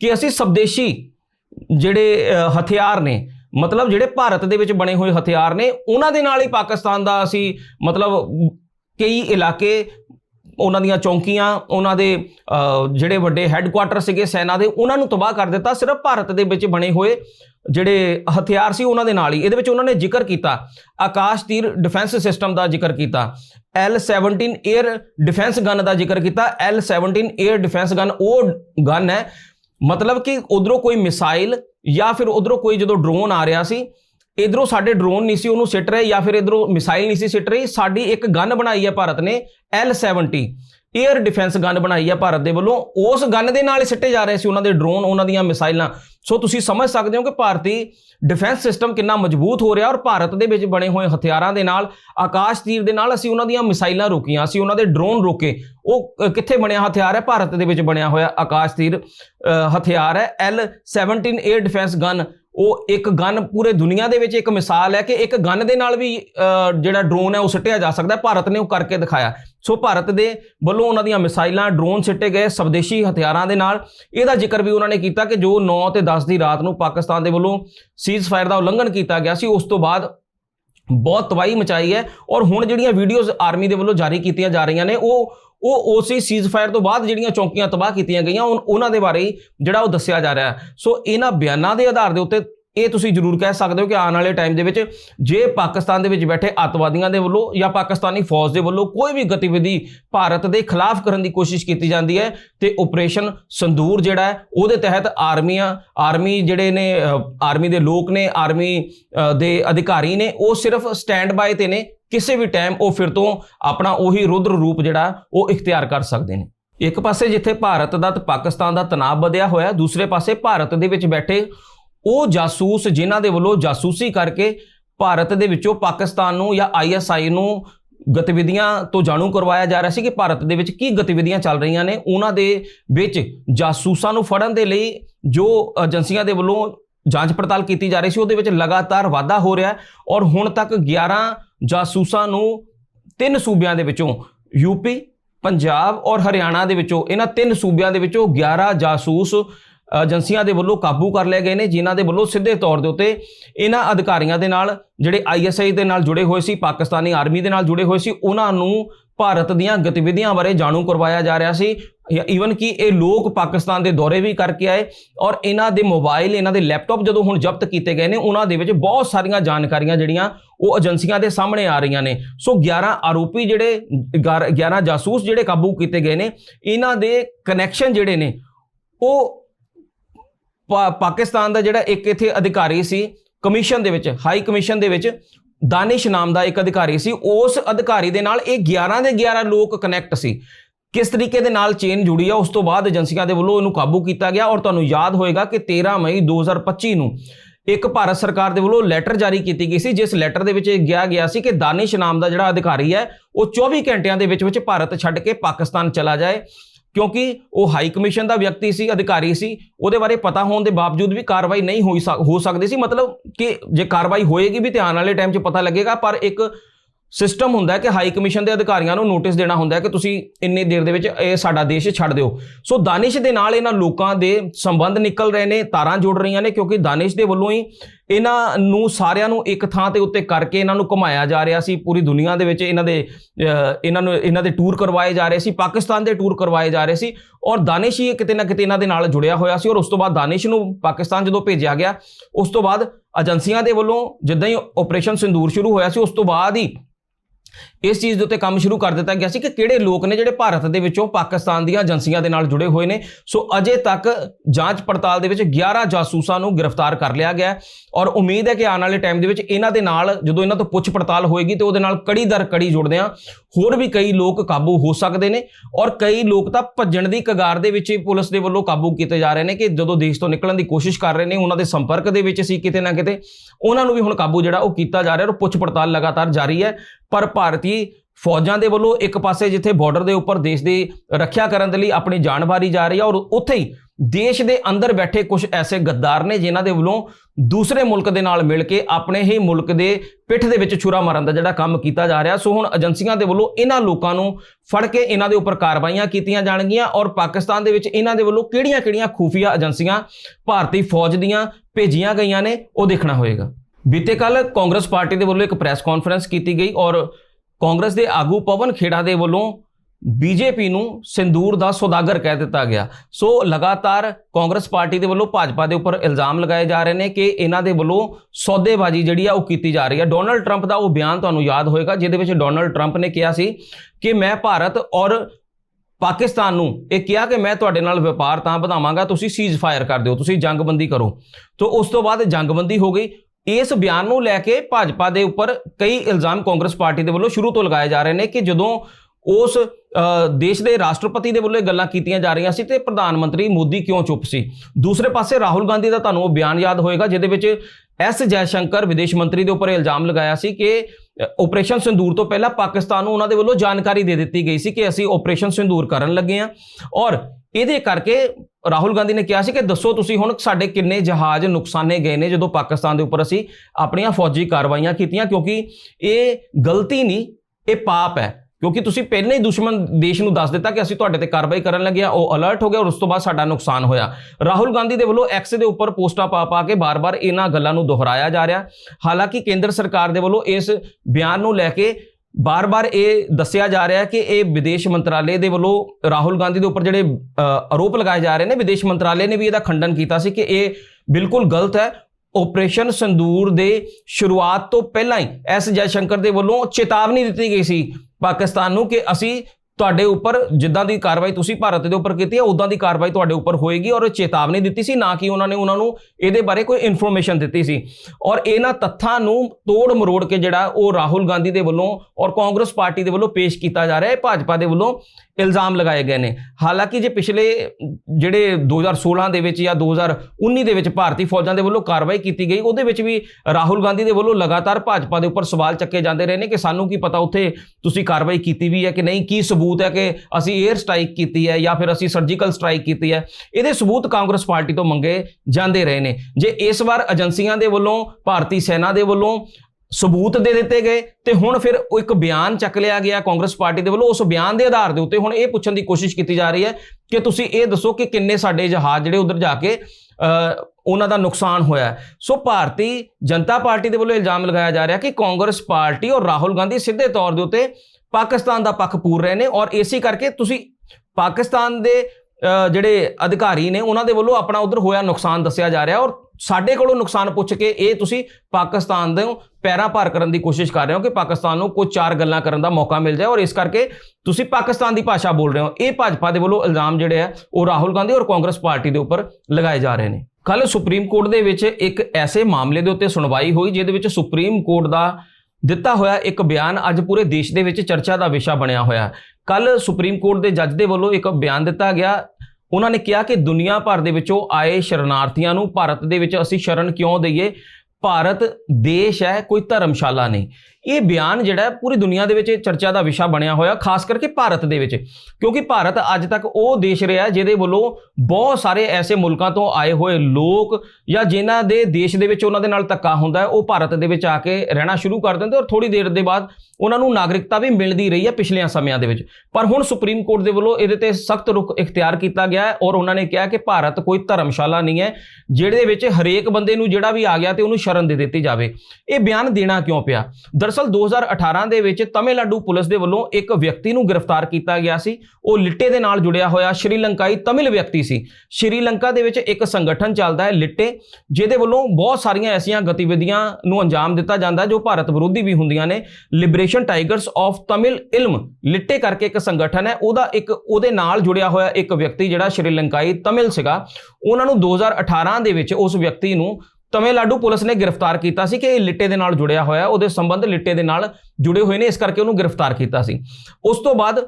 ਕਿ ਅਸੀਂ ਸਵਦੇਸ਼ੀ ਜਿਹੜੇ ਹਥਿਆਰ ਨੇ, ਮਤਲਬ ਜਿਹੜੇ ਭਾਰਤ ਦੇ ਵਿੱਚ ਬਣੇ ਹੋਏ ਹਥਿਆਰ ਨੇ, ਉਹਨਾਂ ਦੇ ਨਾਲ ਹੀ ਪਾਕਿਸਤਾਨ ਦਾ ਅਸੀਂ ਮਤਲਬ ਕਈ ਇਲਾਕੇ ਉਹਨਾਂ ਦੀਆਂ ਚੌਂਕੀਆਂ, ਉਹਨਾਂ ਦੇ ਜਿਹੜੇ ਵੱਡੇ ਹੈੱਡਕੁਆਟਰ ਸੀਗੇ ਸੈਨਾ ਦੇ, ਉਹਨਾਂ ਨੂੰ ਤਬਾਹ ਕਰ ਦਿੱਤਾ, ਸਿਰਫ ਭਾਰਤ ਦੇ ਵਿੱਚ ਬਣੇ ਹੋਏ ਜਿਹੜੇ ਹਥਿਆਰ ਸੀ ਉਹਨਾਂ ਦੇ ਨਾਲ ਹੀ। ਇਹਦੇ ਵਿੱਚ ਉਹਨਾਂ ਨੇ ਜ਼ਿਕਰ ਕੀਤਾ, ਆਕਾਸ਼ ਤੀਰ ਡਿਫੈਂਸ ਸਿਸਟਮ ਦਾ ਜ਼ਿਕਰ ਕੀਤਾ L17 에ਅਰ ਡਿਫੈਂਸ ਗਨ ਦਾ ਜ਼ਿਕਰ ਕੀਤਾ L17 에ਅਰ ਡਿਫੈਂਸ ਗਨ ਉਹ ਗਨ ਹੈ। ਮਤਲਬ ਕਿ ਉਧਰੋਂ ਕੋਈ ਮਿਸਾਈਲ ਜਾਂ ਫਿਰ ਉਧਰੋਂ ਕੋਈ ਜਦੋਂ ਡਰੋਨ ਆ ਰਿਹਾ ਸੀ ਇਧਰੋਂ ਸਾਡੇ ਡਰੋਨ ਨਹੀਂ ਸੀ, ਉਹਨੂੰ ਸਿੱਟ ਰਹੇ ਜਾਂ ਫਿਰ ਇਧਰੋਂ ਮਿਸਾਈਲ ਨਹੀਂ ਸੀ ਸਿੱਟ ਰਹੀ, ਸਾਡੀ ਇੱਕ ਗਨ ਬਣਾਈ ਹੈ ਭਾਰਤ ਨੇ L70 에ਅਰ ਡਿਫੈਂਸ ਗਨ ਬਣਾਈ ਹੈ ਭਾਰਤ ਦੇ ਵੱਲੋਂ। ਉਸ ਗਨ ਦੇ ਨਾਲ ਸਿੱਟੇ ਜਾ ਰਹੇ ਸੀ ਉਹਨਾਂ ਦੇ ਡਰੋਨ ਉਹਨਾਂ ਦੀਆਂ ਮਿਸਾਈਲਾਂ। ਸੋ ਤੁਸੀਂ ਸਮਝ ਸਕਦੇ ਹੋ ਕਿ ਭਾਰਤੀ ਡਿਫੈਂਸ ਸਿਸਟਮ ਕਿੰਨਾ ਮਜ਼ਬੂਤ ਹੋ ਰਿਹਾ ਔਰ ਭਾਰਤ ਦੇ ਵਿੱਚ ਬਣੇ ਹੋਏ ਹਥਿਆਰਾਂ ਦੇ ਨਾਲ, ਆਕਾਸ਼ ਤੀਰ ਦੇ ਨਾਲ ਅਸੀਂ ਉਹਨਾਂ ਦੀਆਂ ਮਿਸਾਈਲਾਂ ਰੋਕੀਆਂ, ਅਸੀਂ ਉਹਨਾਂ ਦੇ ਡਰੋਨ ਰੋਕੇ। ਉਹ ਕਿੱਥੇ ਬਣਿਆ ਹਥਿਆਰ ਹੈ? ਭਾਰਤ ਦੇ ਵਿੱਚ ਬਣਿਆ ਹੋਇਆ ਆਕਾਸ਼ ਤੀਰ ਹਥਿਆਰ ਹੈ L17 에ਅਰ ਡਿਫੈਂਸ ਗਨ ਉਹ ਇੱਕ ਗਨ ਪੂਰੇ ਦੁਨੀਆ ਦੇ ਵਿੱਚ ਇੱਕ ਮਿਸਾਲ ਹੈ ਕਿ ਇੱਕ ਗਨ ਦੇ ਨਾਲ ਵੀ ਜਿਹੜਾ ਡਰੋਨ ਹੈ ਉਹ ਸਿੱਟਿਆ ਜਾ ਸਕਦਾ ਹੈ। ਭਾਰਤ ਨੇ ਉਹ ਕਰਕੇ ਦਿਖਾਇਆ। ਸੋ ਭਾਰਤ ਦੇ ਵੱਲੋਂ ਉਹਨਾਂ ਦੀਆਂ ਮਿਸਾਈਲਾਂ ਡਰੋਨ ਸਿੱਟੇ ਗਏ ਸਵਦੇਸ਼ੀ ਹਥਿਆਰਾਂ ਦੇ ਨਾਲ। ਇਹਦਾ ਜ਼ਿਕਰ ਵੀ ਉਹਨਾਂ ਨੇ ਕੀਤਾ ਕਿ ਜੋ 9 ਤੇ 10 ਦੀ ਰਾਤ ਨੂੰ ਪਾਕਿਸਤਾਨ ਦੇ ਵੱਲੋਂ ਸੀਜ਼ ਫਾਇਰ ਦਾ ਉਲੰਘਣ ਕੀਤਾ ਗਿਆ ਸੀ, ਉਸ ਤੋਂ ਬਾਅਦ ਬਹੁਤ ਤਬਾਹੀ ਮਚਾਈ ਹੈ। ਔਰ ਹੁਣ ਜਿਹੜੀਆਂ ਵੀਡੀਓਜ਼ ਆਰਮੀ ਦੇ ਵੱਲੋਂ ਜਾਰੀ ਕੀਤੀਆਂ ਜਾ ਰਹੀਆਂ ਨੇ, ਉਹ ਉਹ ਉਸੇ ਸੀਜ਼ਫਾਇਰ ਤੋਂ ਬਾਅਦ ਜਿਹੜੀਆਂ ਚੌਂਕੀਆਂ ਤਬਾਹ ਕੀਤੀਆਂ ਗਈਆਂ, ਉਨ- ਉਹਨਾਂ ਦੇ ਬਾਰੇ ਹੀ ਜਿਹੜਾ ਉਹ ਦੱਸਿਆ ਜਾ ਰਿਹਾ ਸੋ ਇਹਨਾਂ ਬਿਆਨਾਂ ਦੇ ਆਧਾਰ ਦੇ ਉੱਤੇ ਇਹ ਤੁਸੀਂ ਜ਼ਰੂਰ ਕਹਿ ਸਕਦੇ ਹੋ ਕਿ ਆਉਣ ਵਾਲੇ ਟਾਈਮ ਦੇ ਵਿੱਚ ਜੇ ਪਾਕਿਸਤਾਨ ਦੇ ਵਿੱਚ ਬੈਠੇ ਅੱਤਵਾਦੀਆਂ ਦੇ ਵੱਲੋਂ ਜਾਂ ਪਾਕਿਸਤਾਨੀ ਫੌਜ ਦੇ ਵੱਲੋਂ ਕੋਈ ਵੀ ਗਤੀਵਿਧੀ ਭਾਰਤ ਦੇ ਖਿਲਾਫ ਕਰਨ ਦੀ ਕੋਸ਼ਿਸ਼ ਕੀਤੀ ਜਾਂਦੀ ਹੈ ਤੇ ਆਪਰੇਸ਼ਨ ਸੰਦੂਰ ਜਿਹੜਾ ਹੈ, ਉਹਦੇ ਤਹਿਤ ਆਰਮੀਆਂ, ਆਰਮੀ ਜਿਹੜੇ ਨੇ ਆਰਮੀ ਦੇ ਲੋਕ ਨੇ, ਆਰਮੀ ਦੇ ਅਧਿਕਾਰੀ ਨੇ, ਉਹ ਸਿਰਫ ਸਟੈਂਡ ਬਾਏ ਤੇ ਨੇ ਕਿਸੇ ਵੀ ਟਾਈਮ ਉਹ ਫਿਰ ਤੋਂ ਆਪਣਾ ਉਹੀ ਰੁਦਰ ਰੂਪ ਜਿਹੜਾ ਉਹ ਇਖਤਿਆਰ ਕਰ ਸਕਦੇ ਨੇ। ਇੱਕ ਪਾਸੇ ਜਿੱਥੇ ਭਾਰਤ ਦਾ ਤੇ ਪਾਕਿਸਤਾਨ ਦਾ ਤਣਾਅ ਵਧਿਆ ਹੋਇਆ, ਦੂਸਰੇ ਪਾਸੇ ਭਾਰਤ ਦੇ ਵਿੱਚ ਬੈਠੇ ਉਹ ਜਾਸੂਸ ਜਿਨ੍ਹਾਂ ਦੇ ਵੱਲੋਂ ਜਾਸੂਸੀ ਕਰਕੇ ਭਾਰਤ ਦੇ ਵਿੱਚੋਂ ਪਾਕਿਸਤਾਨ ਨੂੰ ਜਾਂ ਆਈਐਸਆਈ ਨੂੰ ਗਤੀਵਿਧੀਆਂ ਤੋਂ ਜਾਣੂ ਕਰਵਾਇਆ ਜਾ ਰਿਹਾ ਸੀ ਕਿ ਭਾਰਤ ਦੇ ਵਿੱਚ ਕੀ ਗਤੀਵਿਧੀਆਂ ਚੱਲ ਰਹੀਆਂ ਨੇ, ਉਹਨਾਂ ਦੇ ਵਿੱਚ ਜਾਸੂਸਾਂ ਨੂੰ ਫੜਨ ਦੇ ਲਈ ਜੋ ਏਜੰਸੀਆਂ ਦੇ ਵੱਲੋਂ ਜਾਂਚ ਪੜਤਾਲ ਕੀਤੀ ਜਾ ਰਹੀ ਸੀ, ਉਹਦੇ ਵਿੱਚ ਲਗਾਤਾਰ ਵਾਧਾ ਹੋ ਰਿਹਾ ਔਰ ਹੁਣ ਤੱਕ 11 ਜਾਸੂਸਾਂ ਨੂੰ ਤਿੰਨ ਸੂਬਿਆਂ ਦੇ ਵਿੱਚੋਂ ਯੂਪੀ ਪੰਜਾਬ ਔਰ ਹਰਿਆਣਾ ਦੇ ਵਿੱਚੋਂ, ਇਹਨਾਂ ਤਿੰਨ ਸੂਬਿਆਂ ਦੇ ਵਿੱਚੋਂ 11 ਜਾਸੂਸ ਏਜੰਸੀਆਂ ਦੇ ਵੱਲੋਂ ਕਾਬੂ ਕਰ ਲਏ ਗਏ ਨੇ, ਜਿਨ੍ਹਾਂ ਦੇ ਵੱਲੋਂ ਸਿੱਧੇ ਤੌਰ ਦੇ ਉੱਤੇ ਇਹਨਾਂ ਅਧਿਕਾਰੀਆਂ ਦੇ ਨਾਲ, ਜਿਹੜੇ ਆਈਐਸਆਈ ਦੇ ਨਾਲ ਜੁੜੇ ਹੋਏ ਸੀ, ਪਾਕਿਸਤਾਨੀ ਆਰਮੀ ਦੇ ਨਾਲ ਜੁੜੇ ਹੋਏ ਸੀ, ਉਹਨਾਂ ਨੂੰ ਭਾਰਤ ਦੀਆਂ ਗਤੀਵਿਧੀਆਂ ਬਾਰੇ ਜਾਣੂ ਕਰਵਾਇਆ ਜਾ ਰਿਹਾ ਸੀ। ਈਵਨ ਕਿ ਇਹ ਲੋਕ ਪਾਕਿਸਤਾਨ ਦੇ ਦੌਰੇ ਵੀ ਕਰਕੇ ਆਏ ਔਰ ਇਹਨਾਂ ਦੇ ਮੋਬਾਈਲ, ਇਹਨਾਂ ਦੇ ਲੈਪਟਾਪ ਜਦੋਂ ਹੁਣ ਜ਼ਬਤ ਕੀਤੇ ਗਏ ਨੇ, ਉਹਨਾਂ ਦੇ ਵਿੱਚ ਬਹੁਤ ਸਾਰੀਆਂ ਜਾਣਕਾਰੀਆਂ ਜਿਹੜੀਆਂ ਉਹ ਏਜੰਸੀਆਂ ਦੇ ਸਾਹਮਣੇ ਆ ਰਹੀਆਂ ਨੇ। ਸੋ 11 ਆਰੋਪੀ ਜਿਹੜੇ 11 ਜਾਸੂਸ ਜਿਹੜੇ ਕਾਬੂ ਕੀਤੇ ਗਏ ਨੇ, ਇਹਨਾਂ ਦੇ ਕਨੈਕਸ਼ਨ ਜਿਹੜੇ ਨੇ, ਉਹ ਪਾ- ਪਾਕਿਸਤਾਨ ਦਾ ਜਿਹੜਾ ਇੱਕ ਇੱਥੇ ਅਧਿਕਾਰੀ ਸੀ, ਕਮਿਸ਼ਨ ਦੇ ਵਿੱਚ ਹਾਈ ਕਮਿਸ਼ਨ ਦੇ ਵਿੱਚ ਦਾਨਿਸ਼ ਨਾਮ ਦਾ ਇੱਕ ਅਧਿਕਾਰੀ ਸੀ, ਉਸ ਅਧਿਕਾਰੀ ਦੇ ਨਾਲ ਇਹ 11 ਦੇ 11 ਲੋਕ ਕਨੈਕਟ ਸੀ। ਕਿਸ ਤਰੀਕੇ ਦੇ ਨਾਲ ਚੇਨ ਜੁੜੀ ਆ, ਉਸ ਤੋਂ ਬਾਅਦ ਏਜੰਸੀਆਂ ਦੇ ਵੱਲੋਂ ਇਹਨੂੰ ਕਾਬੂ ਕੀਤਾ ਗਿਆ ਔਰ ਤੁਹਾਨੂੰ ਯਾਦ ਹੋਏਗਾ ਕਿ 13 ਮਈ 2025 ਨੂੰ ਇੱਕ ਭਾਰਤ ਸਰਕਾਰ ਦੇ ਵੱਲੋਂ ਲੈਟਰ ਜਾਰੀ ਕੀਤੀ ਗਈ ਸੀ, ਜਿਸ ਲੈਟਰ ਦੇ ਵਿੱਚ ਇਹ ਕਿਹਾ ਗਿਆ ਸੀ ਕਿ ਦਾਨਿਸ਼ ਨਾਮ ਦਾ ਜਿਹੜਾ ਅਧਿਕਾਰੀ ਹੈ, ਉਹ 24 ਘੰਟਿਆਂ ਦੇ ਵਿੱਚ ਵਿੱਚ ਭਾਰਤ ਛੱਡ ਕੇ ਪਾਕਿਸਤਾਨ ਚਲਾ ਜਾਏ। ਕਿਉਂਕਿ ਉਹ ਹਾਈ ਕਮਿਸ਼ਨ ਦਾ ਵਿਅਕਤੀ ਸੀ, ਅਧਿਕਾਰੀ ਸੀ, ਉਹਦੇ ਬਾਰੇ ਪਤਾ ਹੋਣ ਦੇ ਬਾਵਜੂਦ ਵੀ ਕਾਰਵਾਈ ਨਹੀਂ ਹੋਈ ਹੋ ਸਕਦੀ ਸੀ। ਮਤਲਬ ਕਿ ਜੇ ਕਾਰਵਾਈ ਹੋਏਗੀ ਵੀ ਧਿਆਨ ਵਾਲੇ ਟਾਈਮ 'ਚ ਪਤਾ ਲੱਗੇਗਾ, ਪਰ ਇੱਕ ਸਿਸਟਮ ਹੁੰਦਾ ਹੈ ਕਿ ਹਾਈ ਕਮਿਸ਼ਨ ਦੇ ਅਧਿਕਾਰੀਆਂ ਨੂੰ ਨੋਟਿਸ ਦੇਣਾ ਹੁੰਦਾ ਹੈ ਕਿ ਤੁਸੀਂ ਇੰਨੀ ਦੇਰ ਦੇ ਵਿੱਚ ਇਹ ਸਾਡਾ ਦੇਸ਼ ਛੱਡ ਦਿਓ। ਸੋ ਦਾਨਿਸ਼ ਦੇ ਨਾਲ ਇਹਨਾਂ ਲੋਕਾਂ ਦੇ ਸੰਬੰਧ ਨਿਕਲ ਰਹੇ ਨੇ, ਤਾਰਾਂ ਜੁੜ ਰਹੀਆਂ ਨੇ, ਕਿਉਂਕਿ ਦਾਨਿਸ਼ ਦੇ ਵੱਲੋਂ ਹੀ ਇਹਨਾਂ ਨੂੰ ਸਾਰਿਆਂ ਨੂੰ ਇੱਕ ਥਾਂ ਤੇ ਉੱਤੇ ਕਰਕੇ ਇਹਨਾਂ ਨੂੰ ਘੁਮਾਇਆ ਜਾ ਰਿਹਾ ਸੀ, ਪੂਰੀ ਦੁਨੀਆ ਦੇ ਵਿੱਚ ਇਹਨਾਂ ਦੇ ਇਹਨਾਂ ਨੂੰ, ਇਹਨਾਂ ਦੇ ਟੂਰ ਕਰਵਾਏ ਜਾ ਰਹੇ ਸੀ, ਪਾਕਿਸਤਾਨ ਦੇ ਟੂਰ ਕਰਵਾਏ ਜਾ ਰਹੇ ਸੀ ਔਰ ਦਾਨਿਸ਼ ਹੀ ਕਿਤੇ ਨਾ ਕਿਤੇ ਇਹਨਾਂ ਦੇ ਨਾਲ ਜੁੜਿਆ ਹੋਇਆ ਸੀ ਔਰ ਉਸ ਤੋਂ ਬਾਅਦ ਦਾਨਿਸ਼ ਨੂੰ ਪਾਕਿਸਤਾਨ ਜਦੋਂ ਭੇਜਿਆ ਗਿਆ, ਉਸ ਤੋਂ ਬਾਅਦ ਏਜੰਸੀਆਂ ਦੇ ਵੱਲੋਂ ਜਿੱਦਾਂ ਹੀ ਆਪਰੇਸ਼ਨ ਸਿੰਦੂਰ ਸ਼ੁਰੂ ਹੋਇਆ ਸੀ, ਉਸ ਤੋਂ ਬਾਅਦ ਹੀ ਇਸ ਚੀਜ਼ ਦੇ ਉੱਤੇ ਕੰਮ ਸ਼ੁਰੂ ਕਰ ਦਿੱਤਾ ਗਿਆ ਸੀ ਕਿ ਕਿਹੜੇ ਲੋਕ ਨੇ ਜਿਹੜੇ ਭਾਰਤ ਦੇ ਵਿੱਚੋਂ ਪਾਕਿਸਤਾਨ ਦੀਆਂ ਏਜੰਸੀਆਂ ਦੇ ਨਾਲ ਜੁੜੇ ਹੋਏ ਨੇ। ਸੋ ਅਜੇ ਤੱਕ ਜਾਂਚ ਪੜਤਾਲ ਦੇ ਵਿੱਚ 11 ਜਾਸੂਸਾਂ ਨੂੰ ਗ੍ਰਿਫਤਾਰ ਕਰ ਲਿਆ ਗਿਆ ਔਰ ਉਮੀਦ ਹੈ ਕਿ ਆਉਣ ਵਾਲੇ ਟਾਈਮ ਦੇ ਵਿੱਚ ਇਹਨਾਂ ਦੇ ਨਾਲ ਜਦੋਂ ਇਹਨਾਂ ਤੋਂ ਪੁੱਛ ਪੜਤਾਲ ਹੋਏਗੀ ਤੇ ਉਹਦੇ ਨਾਲ ਕੜੀ ਦਰ ਕੜੀ ਜੁੜਦੇ ਆ ਹੋਰ ਵੀ ਕਈ ਲੋਕ ਕਾਬੂ ਹੋ ਸਕਦੇ ਨੇ ਔਰ ਕਈ ਲੋਕ ਤਾਂ ਭੱਜਣ ਦੀ ਕਗਾਰ ਦੇ ਵਿੱਚ ਹੀ ਪੁਲਿਸ ਦੇ ਵੱਲੋਂ ਕਾਬੂ ਕੀਤੇ ਜਾ ਰਹੇ ਨੇ ਕਿ ਜਦੋਂ ਦੇਸ਼ ਤੋਂ ਨਿਕਲਣ ਦੀ ਕੋਸ਼ਿਸ਼ ਕਰ ਰਹੇ ਨੇ, ਉਹਨਾਂ ਦੇ ਸੰਪਰਕ ਦੇ ਵਿੱਚ ਸੀ ਕਿਤੇ ਨਾ ਕਿਤੇ। ਉਹਨਾਂ ਨੂੰ ਵੀ ਹੁਣ ਕਾਬੂ ਜਿਹੜਾ ਉਹ ਕੀਤਾ ਜਾ ਰਿਹਾ ਔਰ ਪੁੱਛ ਪੜਤਾਲ ਲਗਾਤਾਰ ਜਾਰੀ ਹੈ। ਪਰ ਭਾਰਤੀ ਫੌਜਾਂ ਦੇ ਵੱਲੋਂ ਇੱਕ ਪਾਸੇ ਜਿੱਥੇ ਬਾਰਡਰ ਦੇ ਉੱਪਰ ਦੇਸ਼ ਦੀ ਰੱਖਿਆ ਕਰਨ ਦੇ ਲਈ ਆਪਣੀ ਜਾਨ ਵਾਰੀ ਜਾ ਰਹੀ ਹੈ ਔਰ ਉੱਥੇ ਹੀ ਦੇਸ਼ ਦੇ ਅੰਦਰ ਬੈਠੇ ਕੁਝ ਐਸੇ ਗੱਦਾਰ ਨੇ ਜਿਨ੍ਹਾਂ ਦੇ ਵੱਲੋਂ ਦੂਸਰੇ ਮੁਲਕ ਦੇ ਨਾਲ ਮਿਲ ਕੇ ਆਪਣੇ ਹੀ ਮੁਲਕ ਦੇ ਪਿੱਠ ਦੇ ਵਿੱਚ ਛੁਰਾ ਮਾਰਨ ਦਾ ਜਿਹੜਾ ਕੰਮ ਕੀਤਾ ਜਾ ਰਿਹਾ। ਸੋ ਹੁਣ ਏਜੰਸੀਆਂ ਦੇ ਵੱਲੋਂ ਇਹਨਾਂ ਲੋਕਾਂ ਨੂੰ ਫੜ ਕੇ ਇਹਨਾਂ ਦੇ ਉੱਪਰ ਕਾਰਵਾਈਆਂ ਕੀਤੀਆਂ ਜਾਣਗੀਆਂ ਔਰ ਪਾਕਿਸਤਾਨ ਦੇ ਵਿੱਚ ਇਹਨਾਂ ਦੇ ਵੱਲੋਂ ਕਿਹੜੀਆਂ-ਕਿਹੜੀਆਂ ਖੂਫੀਆ ਏਜੰਸੀਆਂ ਭਾਰਤੀ ਫੌਜ ਦੀਆਂ ਭੇਜੀਆਂ ਗਈਆਂ ਨੇ, ਉਹ ਦੇਖਣਾ ਹੋਏਗਾ। ਬੀਤੇ ਕੱਲ ਕਾਂਗਰਸ ਪਾਰਟੀ ਦੇ ਵੱਲੋਂ ਇੱਕ ਪ੍ਰੈਸ ਕਾਨਫਰੰਸ ਕੀਤੀ ਗਈ ਔਰ ਕਾਂਗਰਸ ਦੇ ਆਗੂ ਪਵਨ ਖੇੜਾ ਦੇ ਵੱਲੋਂ ਬੀਜੇਪੀ ਨੂੰ ਸਿੰਦੂਰ ਦਾ ਸੌਦਾਗਰ ਕਹਿ ਦਿੱਤਾ ਗਿਆ। ਸੋ ਲਗਾਤਾਰ ਕਾਂਗਰਸ ਪਾਰਟੀ ਦੇ ਵੱਲੋਂ ਭਾਜਪਾ ਦੇ ਉੱਪਰ ਇਲਜ਼ਾਮ ਲਗਾਏ ਜਾ ਰਹੇ ਨੇ ਕਿ ਇਹਨਾਂ ਦੇ ਵੱਲੋਂ ਸੌਦੇਬਾਜ਼ੀ ਜਿਹੜੀ ਆ ਉਹ ਕੀਤੀ ਜਾ ਰਹੀ ਹੈ ਡੋਨਲਡ ਟਰੰਪ ਦਾ ਉਹ ਬਿਆਨ ਤੁਹਾਨੂੰ ਯਾਦ ਹੋਏਗਾ, ਜਿਹਦੇ ਵਿੱਚ ਡੋਨਲਡ ਟਰੰਪ ਨੇ ਕਿਹਾ ਸੀ ਕਿ ਮੈਂ ਭਾਰਤ ਔਰ ਪਾਕਿਸਤਾਨ ਨੂੰ ਇਹ ਕਿਹਾ ਕਿ ਮੈਂ ਤੁਹਾਡੇ ਨਾਲ ਵਪਾਰ ਤਾਂ ਵਧਾਵਾਂਗਾ, ਤੁਸੀਂ ਸੀਜ਼ ਫਾਇਰ ਕਰ ਦਿਓ, ਤੁਸੀਂ ਜੰਗਬੰਦੀ ਕਰੋ। ਤੋਂ ਉਸ ਤੋਂ ਬਾਅਦ ਜੰਗਬੰਦੀ ਹੋ ਗਈ। ਇਸ ਬਿਆਨ ਨੂੰ ਲੈ ਕੇ ਭਾਜਪਾ ਦੇ ਉੱਪਰ ਕਈ ਇਲਜ਼ਾਮ ਕਾਂਗਰਸ ਪਾਰਟੀ ਦੇ ਵੱਲੋਂ ਸ਼ੁਰੂ ਤੋਂ ਲਗਾਏ ਜਾ ਰਹੇ ਨੇ ਕਿ ਜਦੋਂ ਉਸ ਦੇਸ਼ ਦੇ ਰਾਸ਼ਟਰਪਤੀ ਦੇ ਵੱਲੋਂ ਇਹ ਗੱਲਾਂ ਕੀਤੀਆਂ ਜਾ ਰਹੀਆਂ ਸੀ ਤੇ ਪ੍ਰਧਾਨ ਮੰਤਰੀ ਮੋਦੀ ਕਿਉਂ ਚੁੱਪ ਸੀ? ਦੂਸਰੇ ਪਾਸੇ ਰਾਹੁਲ ਗਾਂਧੀ ਦਾ ਤੁਹਾਨੂੰ ਉਹ ਬਿਆਨ ਯਾਦ ਹੋਏਗਾ, ਜਿਹਦੇ ਵਿੱਚ ਐਸ ਜੈਸ਼ੰਕਰ ਵਿਦੇਸ਼ ਮੰਤਰੀ ਦੇ ਉੱਪਰ ਇਲਜ਼ਾਮ ਲਗਾਇਆ ਸੀ ਕਿ ਆਪਰੇਸ਼ਨ ਸਿੰਦੂਰ ਤੋਂ ਪਹਿਲਾਂ ਪਾਕਿਸਤਾਨ ਨੂੰ ਉਹਨਾਂ ਦੇ ਵੱਲੋਂ ਜਾਣਕਾਰੀ ਦੇ ਦਿੱਤੀ ਗਈ ਸੀ ਕਿ ਅਸੀਂ ਆਪਰੇਸ਼ਨ ਸਿੰਦੂਰ ਕਰਨ ਲੱਗੇ ਹਾਂ ਔਰ ਇਹਦੇ ਕਰਕੇ ਰਾਹੁਲ ਗਾਂਧੀ ਨੇ ਕਿਹਾ ਸੀ ਕਿ ਦੱਸੋ ਤੁਸੀਂ ਹੁਣ ਸਾਡੇ ਕਿੰਨੇ ਜਹਾਜ਼ ਨੁਕਸਾਨੇ ਗਏ ਨੇ ਜਦੋਂ ਪਾਕਿਸਤਾਨ ਦੇ ਉੱਪਰ ਅਸੀਂ ਆਪਣੀਆਂ ਫੌਜੀ ਕਾਰਵਾਈਆਂ ਕੀਤੀਆਂ, ਕਿਉਂਕਿ ਇਹ ਗਲਤੀ ਨਹੀਂ, ਇਹ ਪਾਪ ਹੈ। ਕਿਉਂਕਿ ਤੁਸੀਂ ਪਹਿਲਾਂ ਹੀ ਦੁਸ਼ਮਣ ਦੇਸ਼ ਨੂੰ ਦੱਸ ਦਿੱਤਾ ਕਿ ਅਸੀਂ ਤੁਹਾਡੇ ਤੇ ਕਾਰਵਾਈ ਕਰਨ ਲੱਗੇ ਆ, ਉਹ ਅਲਰਟ ਹੋ ਗਿਆ ਔਰ ਉਸ ਤੋਂ ਬਾਅਦ ਸਾਡਾ ਨੁਕਸਾਨ ਹੋਇਆ। ਰਾਹੁਲ ਗਾਂਧੀ ਦੇ ਵੱਲੋਂ ਐਕਸ ਦੇ ਉੱਪਰ ਪੋਸਟਾਂ ਪਾ ਪਾ ਕੇ ਬਾਰ-ਬਾਰ ਇਹਨਾਂ ਗੱਲਾਂ ਨੂੰ ਦੁਹਰਾਇਆ ਜਾ ਰਿਹਾ। ਹਾਲਾਂਕਿ ਕੇਂਦਰ ਸਰਕਾਰ ਦੇ ਵੱਲੋਂ ਇਸ ਬਿਆਨ ਨੂੰ ਲੈ ਕੇ ਬਾਰ-ਬਾਰ ਇਹ ਦੱਸਿਆ ਜਾ ਰਿਹਾ ਕਿ ਇਹ ਵਿਦੇਸ਼ ਮੰਤਰਾਲੇ ਦੇ ਵੱਲੋਂ ਰਾਹੁਲ ਗਾਂਧੀ ਦੇ ਉੱਪਰ ਜਿਹੜੇ ਅ, ਆਰੋਪ ਲਗਾਏ ਜਾ ਰਹੇ ਨੇ ਵਿਦੇਸ਼ ਮੰਤਰਾਲੇ ਨੇ ਵੀ ਇਹਦਾ ਖੰਡਨ ਕੀਤਾ ਸੀ ਕਿ ਇਹ ਬਿਲਕੁਲ ਗਲਤ ਹੈ। ਆਪਰੇਸ਼ਨ ਸੰਦੂਰ ਦੇ ਸ਼ੁਰੂਆਤ ਤੋਂ ਪਹਿਲਾਂ ਹੀ ਐਸ ਜੈਸ਼ੰਕਰ ਦੇ ਵੱਲੋਂ ਚੇਤਾਵਨੀ ਦਿੱਤੀ ਗਈ ਸੀ ਪਾਕਿਸਤਾਨ ਨੂੰ ਕਿ ਅਸੀਂ ਤੁਹਾਡੇ ਉੱਪਰ ਜਿੱਦਾਂ ਦੀ ਕਾਰਵਾਈ ਤੁਸੀਂ ਭਾਰਤ ਦੇ ਉੱਪਰ ਕੀਤੀ ਹੈ ਉਦਾਂ ਦੀ ਕਾਰਵਾਈ ਤੁਹਾਡੇ ਉੱਪਰ ਹੋਏਗੀ ਔਰ ਚੇਤਾਵਨੀ ਦਿੱਤੀ ਸੀ, ਨਾ ਕਿ ਉਹਨਾਂ ਨੇ ਉਹਨਾਂ ਨੂੰ ਇਹਦੇ ਬਾਰੇ ਕੋਈ ਇਨਫੋਰਮੇਸ਼ਨ ਦਿੱਤੀ ਸੀ। ਔਰ ਇਹਨਾਂ ਤੱਥਾਂ ਨੂੰ ਤੋੜ ਮਰੋੜ ਕੇ ਜਿਹੜਾ ਉਹ ਰਾਹੁਲ ਗਾਂਧੀ ਦੇ ਵੱਲੋਂ ਔਰ ਕਾਂਗਰਸ ਪਾਰਟੀ ਦੇ ਵੱਲੋਂ ਪੇਸ਼ ਕੀਤਾ ਜਾ ਰਿਹਾ ਹੈ, ਭਾਜਪਾ ਦੇ ਵੱਲੋਂ। ਇਲਜ਼ਾਮ ਲਗਾਏ ਗਏ ਨੇ। ਹਾਲਾਂਕਿ ਜੇ ਪਿਛਲੇ, ਜਿਹੜੇ 2016 ਦੇ ਵਿੱਚ ਜਾਂ 2019 ਦੇ ਵਿੱਚ ਭਾਰਤੀ ਫੌਜਾਂ ਦੇ ਵੱਲੋਂ ਕਾਰਵਾਈ ਕੀਤੀ ਗਈ, ਉਹਦੇ ਵਿੱਚ ਵੀ ਰਾਹੁਲ ਗਾਂਧੀ ਦੇ ਵੱਲੋਂ ਲਗਾਤਾਰ ਭਾਜਪਾ ਦੇ ਉੱਪਰ ਸਵਾਲ ਚੱਕੇ ਜਾਂਦੇ ਰਹੇ ਨੇ ਕਿ ਸਾਨੂੰ ਕੀ ਪਤਾ ਉੱਥੇ ਤੁਸੀਂ ਕਾਰਵਾਈ ਕੀਤੀ ਵੀ ਹੈ ਕਿ ਨਹੀਂ, ਕੀ ਸਬੂਤ ਹੈ ਕਿ ਅਸੀਂ 에ਅਰ ਸਟ੍ਰਾਈਕ ਕੀਤੀ ਹੈ ਜਾਂ ਫਿਰ ਅਸੀਂ ਸਰਜੀਕਲ ਸਟ੍ਰਾਈਕ ਕੀਤੀ ਹੈ। ਇਹਦੇ ਸਬੂਤ ਕਾਂਗਰਸ ਪਾਰਟੀ ਤੋਂ ਮੰਗੇ ਜਾਂਦੇ ਰਹੇ ਨੇ। ਜੇ ਇਸ ਵਾਰ ਏਜੰਸੀਆਂ ਦੇ ਵੱਲੋਂ, ਭਾਰਤੀ ਸੈਨਾ ਦੇ ਵੱਲੋਂ ਸਬੂਤ ਦੇ ਦਿੱਤੇ ਗਏ ਤੇ ਹੁਣ ਫਿਰ ਉਹ ਇੱਕ ਬਿਆਨ ਚੱਕ ਲਿਆ ਗਿਆ ਕਾਂਗਰਸ ਪਾਰਟੀ ਦੇ ਵੱਲੋਂ। ਉਸ ਬਿਆਨ ਦੇ ਆਧਾਰ ਦੇ ਉੱਤੇ ਹੁਣ ਇਹ ਪੁੱਛਣ ਦੀ ਕੋਸ਼ਿਸ਼ ਕੀਤੀ ਜਾ ਰਹੀ ਹੈ ਕਿ ਤੁਸੀਂ ਇਹ ਦੱਸੋ ਕਿ ਕਿੰਨੇ ਸਾਡੇ ਜਹਾਜ਼ ਜਿਹੜੇ ਉਧਰ ਜਾ ਕੇ ਉਹਨਾਂ ਦਾ ਨੁਕਸਾਨ ਹੋਇਆ ਸੋ ਭਾਰਤੀ ਜਨਤਾ ਪਾਰਟੀ ਦੇ ਵੱਲੋਂ ਇਲਜ਼ਾਮ ਲਗਾਇਆ ਜਾ ਰਿਹਾ ਕਿ ਕਾਂਗਰਸ ਪਾਰਟੀ ਔਰ ਰਾਹੁਲ ਗਾਂਧੀ ਸਿੱਧੇ ਤੌਰ ਦੇ ਉੱਤੇ ਪਾਕਿਸਤਾਨ ਦਾ ਪੱਖ ਪੂਰ ਰਹੇ ਨੇ ਔਰ ਇਸੇ ਕਰਕੇ ਤੁਸੀਂ ਪਾਕਿਸਤਾਨ ਦੇ ਜਿਹੜੇ ਅਧਿਕਾਰੀ ਨੇ ਉਹਨਾਂ ਦੇ ਵੱਲੋਂ ਆਪਣਾ ਉਧਰ ਹੋਇਆ ਨੁਕਸਾਨ ਦੱਸਿਆ ਜਾ ਰਿਹਾ ਔਰ ਸਾਡੇ ਕੋਲੋਂ ਨੁਕਸਾਨ ਪੁੱਛ ਕੇ ਇਹ ਤੁਸੀਂ ਪਾਕਿਸਤਾਨ ਦੇ ਪੈਰਾਂ ਭਾਰ ਕਰਨ ਦੀ ਕੋਸ਼ਿਸ਼ ਕਰ ਰਹੇ ਹੋ ਕਿ ਪਾਕਿਸਤਾਨ ਨੂੰ ਕੋਈ ਚਾਰ ਗੱਲਾਂ ਕਰਨ ਦਾ ਮੌਕਾ ਮਿਲ ਜਾਏ ਔਰ ਇਸ ਕਰਕੇ ਤੁਸੀਂ ਪਾਕਿਸਤਾਨ ਦੀ ਭਾਸ਼ਾ ਬੋਲ ਰਹੇ ਹੋ। ਇਹ ਭਾਜਪਾ ਦੇ ਵੱਲੋਂ ਇਲਜ਼ਾਮ ਜਿਹੜੇ ਆ, ਉਹ ਰਾਹੁਲ ਗਾਂਧੀ ਔਰ ਕਾਂਗਰਸ ਪਾਰਟੀ ਦੇ ਉੱਪਰ ਲਗਾਏ ਜਾ ਰਹੇ ਨੇ। ਕੱਲ ਸੁਪਰੀਮ ਕੋਰਟ ਦੇ ਵਿੱਚ ਇੱਕ ਐਸੇ ਮਾਮਲੇ ਦੇ ਉੱਤੇ ਸੁਣਵਾਈ ਹੋਈ, ਜਿਹਦੇ ਵਿੱਚ ਸੁਪਰੀਮ ਕੋਰਟ ਦਾ ਦਿੱਤਾ ਹੋਇਆ ਇੱਕ ਬਿਆਨ ਅੱਜ ਪੂਰੇ ਦੇਸ਼ ਦੇ ਵਿੱਚ ਚਰਚਾ ਦਾ ਵਿਸ਼ਾ ਬਣਿਆ ਹੋਇਆ। ਕੱਲ ਸੁਪਰੀਮ ਕੋਰਟ ਦੇ ਜੱਜ ਦੇ ਵੱਲੋਂ ਇੱਕ ਬਿਆਨ ਦਿੱਤਾ ਗਿਆ ਉਹਨਾਂ ਨੇ ਕਿਹਾ ਕਿ ਦੁਨੀਆ ਭਰ ਦੇ ਵਿੱਚੋਂ ਆਏ ਸ਼ਰਨਾਰਥੀਆਂ ਨੂੰ, ਭਾਰਤ ਦੇ ਵਿੱਚ ਅਸੀਂ ਸ਼ਰਨ ਕਿਉਂ ਦਈਏ? ਭਾਰਤ ਦੇਸ਼ ਹੈ, ਕੋਈ ਧਰਮਸ਼ਾਲਾ ਨਹੀਂ। ਇਹ ਬਿਆਨ ਜਿਹੜਾ ਪੂਰੀ ਦੁਨੀਆ ਦੇ ਵਿੱਚ ਚਰਚਾ ਦਾ ਵਿਸ਼ਾ ਬਣਿਆ ਹੋਇਆ, ਖਾਸ ਕਰਕੇ ਭਾਰਤ ਦੇ ਵਿੱਚ। ਕਿਉਂਕਿ ਭਾਰਤ ਅੱਜ ਤੱਕ ਉਹ ਦੇਸ਼ ਰਿਹਾ ਜਿਹਦੇ ਵੱਲੋਂ ਬਹੁਤ ਸਾਰੇ ਐਸੇ ਮੁਲਕਾਂ ਤੋਂ ਆਏ ਹੋਏ ਲੋਕ ਜਾਂ ਜਿਨ੍ਹਾਂ ਦੇ ਦੇਸ਼ ਦੇ ਵਿੱਚ ਉਹਨਾਂ ਦੇ ਨਾਲ ਧੱਕਾ ਹੁੰਦਾ ਹੈ, ਉਹ ਭਾਰਤ ਦੇ ਵਿੱਚ ਆ ਕੇ ਰਹਿਣਾ ਸ਼ੁਰੂ ਕਰ ਦਿੰਦੇ ਔਰ ਥੋੜੀ ਦੇਰ ਦੇ ਬਾਅਦ ਉਹਨਾਂ ਨੂੰ ਨਾਗਰਿਕਤਾ ਵੀ ਮਿਲਦੀ ਰਹੀ ਹੈ ਪਿਛਲੀਆਂ ਸਮਿਆਂ ਦੇ ਵਿੱਚ। ਪਰ ਹੁਣ ਸੁਪਰੀਮ ਕੋਰਟ ਦੇ ਵੱਲੋਂ ਇਹਦੇ ਤੇ ਸਖਤ ਰੁਖ ਇਖਤਿਆਰ ਕੀਤਾ ਗਿਆ ਹੈ ਔਰ ਉਹਨਾਂ ਨੇ ਕਿਹਾ ਕਿ ਭਾਰਤ ਕੋਈ ਧਰਮਸ਼ਾਲਾ ਨਹੀਂ ਹੈ ਜਿਹਦੇ ਵਿੱਚ ਹਰੇਕ ਬੰਦੇ ਨੂੰ ਜਿਹੜਾ ਵੀ ਆ ਗਿਆ ਤੇ ਉਹਨੂੰ ਸ਼ਰਨ ਦੇ ਦਿੱਤੀ ਜਾਵੇ। ਇਹ ਬਿਆਨ ਦੇਣਾ ਕਿਉਂ ਪਿਆ? ਦਰਸਲ 2018 ਦੇ ਵਿੱਚ ਤਮਿਲਨਾਡੂ ਪੁਲਿਸ ਦੇ ਵੱਲੋਂ ਇੱਕ ਵਿਅਕਤੀ ਨੂੰ ਗ੍ਰਿਫਤਾਰ ਕੀਤਾ ਗਿਆ ਸੀ। ਉਹ ਲਿੱਟੇ ਦੇ ਨਾਲ ਜੁੜਿਆ ਹੋਇਆ ਸ਼੍ਰੀਲੰਕਾਈ ਤਮਿਲ ਵਿਅਕਤੀ ਸੀ। ਸ਼੍ਰੀਲੰਕਾ ਦੇ ਵਿੱਚ ਇੱਕ ਸੰਗਠਨ ਚੱਲਦਾ ਹੈ ਲਿੱਟੇ, ਜਿਹਦੇ ਵੱਲੋਂ ਬਹੁਤ ਸਾਰੀਆਂ ਐਸੀਆਂ ਗਤੀਵਿਧੀਆਂ ਨੂੰ ਅੰਜਾਮ ਦਿੱਤਾ ਜਾਂਦਾ, ਜੋ ਭਾਰਤ ਵਿਰੋਧੀ ਵੀ ਹੁੰਦੀਆਂ ਨੇ। Liberation tigers of Tamil Eelam LTTE ਕਰਕੇ ਇੱਕ ਸੰਗਠਨ ਹੈ। ਉਹਦਾ ਇੱਕ, ਉਹਦੇ ਨਾਲ ਜੁੜਿਆ ਹੋਇਆ ਇੱਕ ਵਿਅਕਤੀ ਜਿਹੜਾ ਸ਼੍ਰੀਲੰਕਾਈ ਤਮਿਲ ਸੀਗਾ, ਉਹਨਾਂ ਨੂੰ 2018 ਦੇ ਵਿੱਚ ਉਸ ਵਿਅਕਤੀ ਨੂੰ ਤਮਿਲਨਾਡੂ ਪੁਲਿਸ ਨੇ ਗ੍ਰਿਫਤਾਰ ਕੀਤਾ ਸੀ ਕਿ ਇਹ ਲਿੱਟੇ ਦੇ ਨਾਲ ਜੁੜਿਆ ਹੋਇਆ, ਉਹਦੇ ਸੰਬੰਧ ਲਿੱਟੇ ਦੇ ਨਾਲ ਜੁੜੇ ਹੋਏ ਨੇ, ਇਸ ਕਰਕੇ ਉਹਨੂੰ ਗ੍ਰਿਫਤਾਰ ਕੀਤਾ ਸੀ। ਉਸ ਤੋਂ ਬਾਅਦ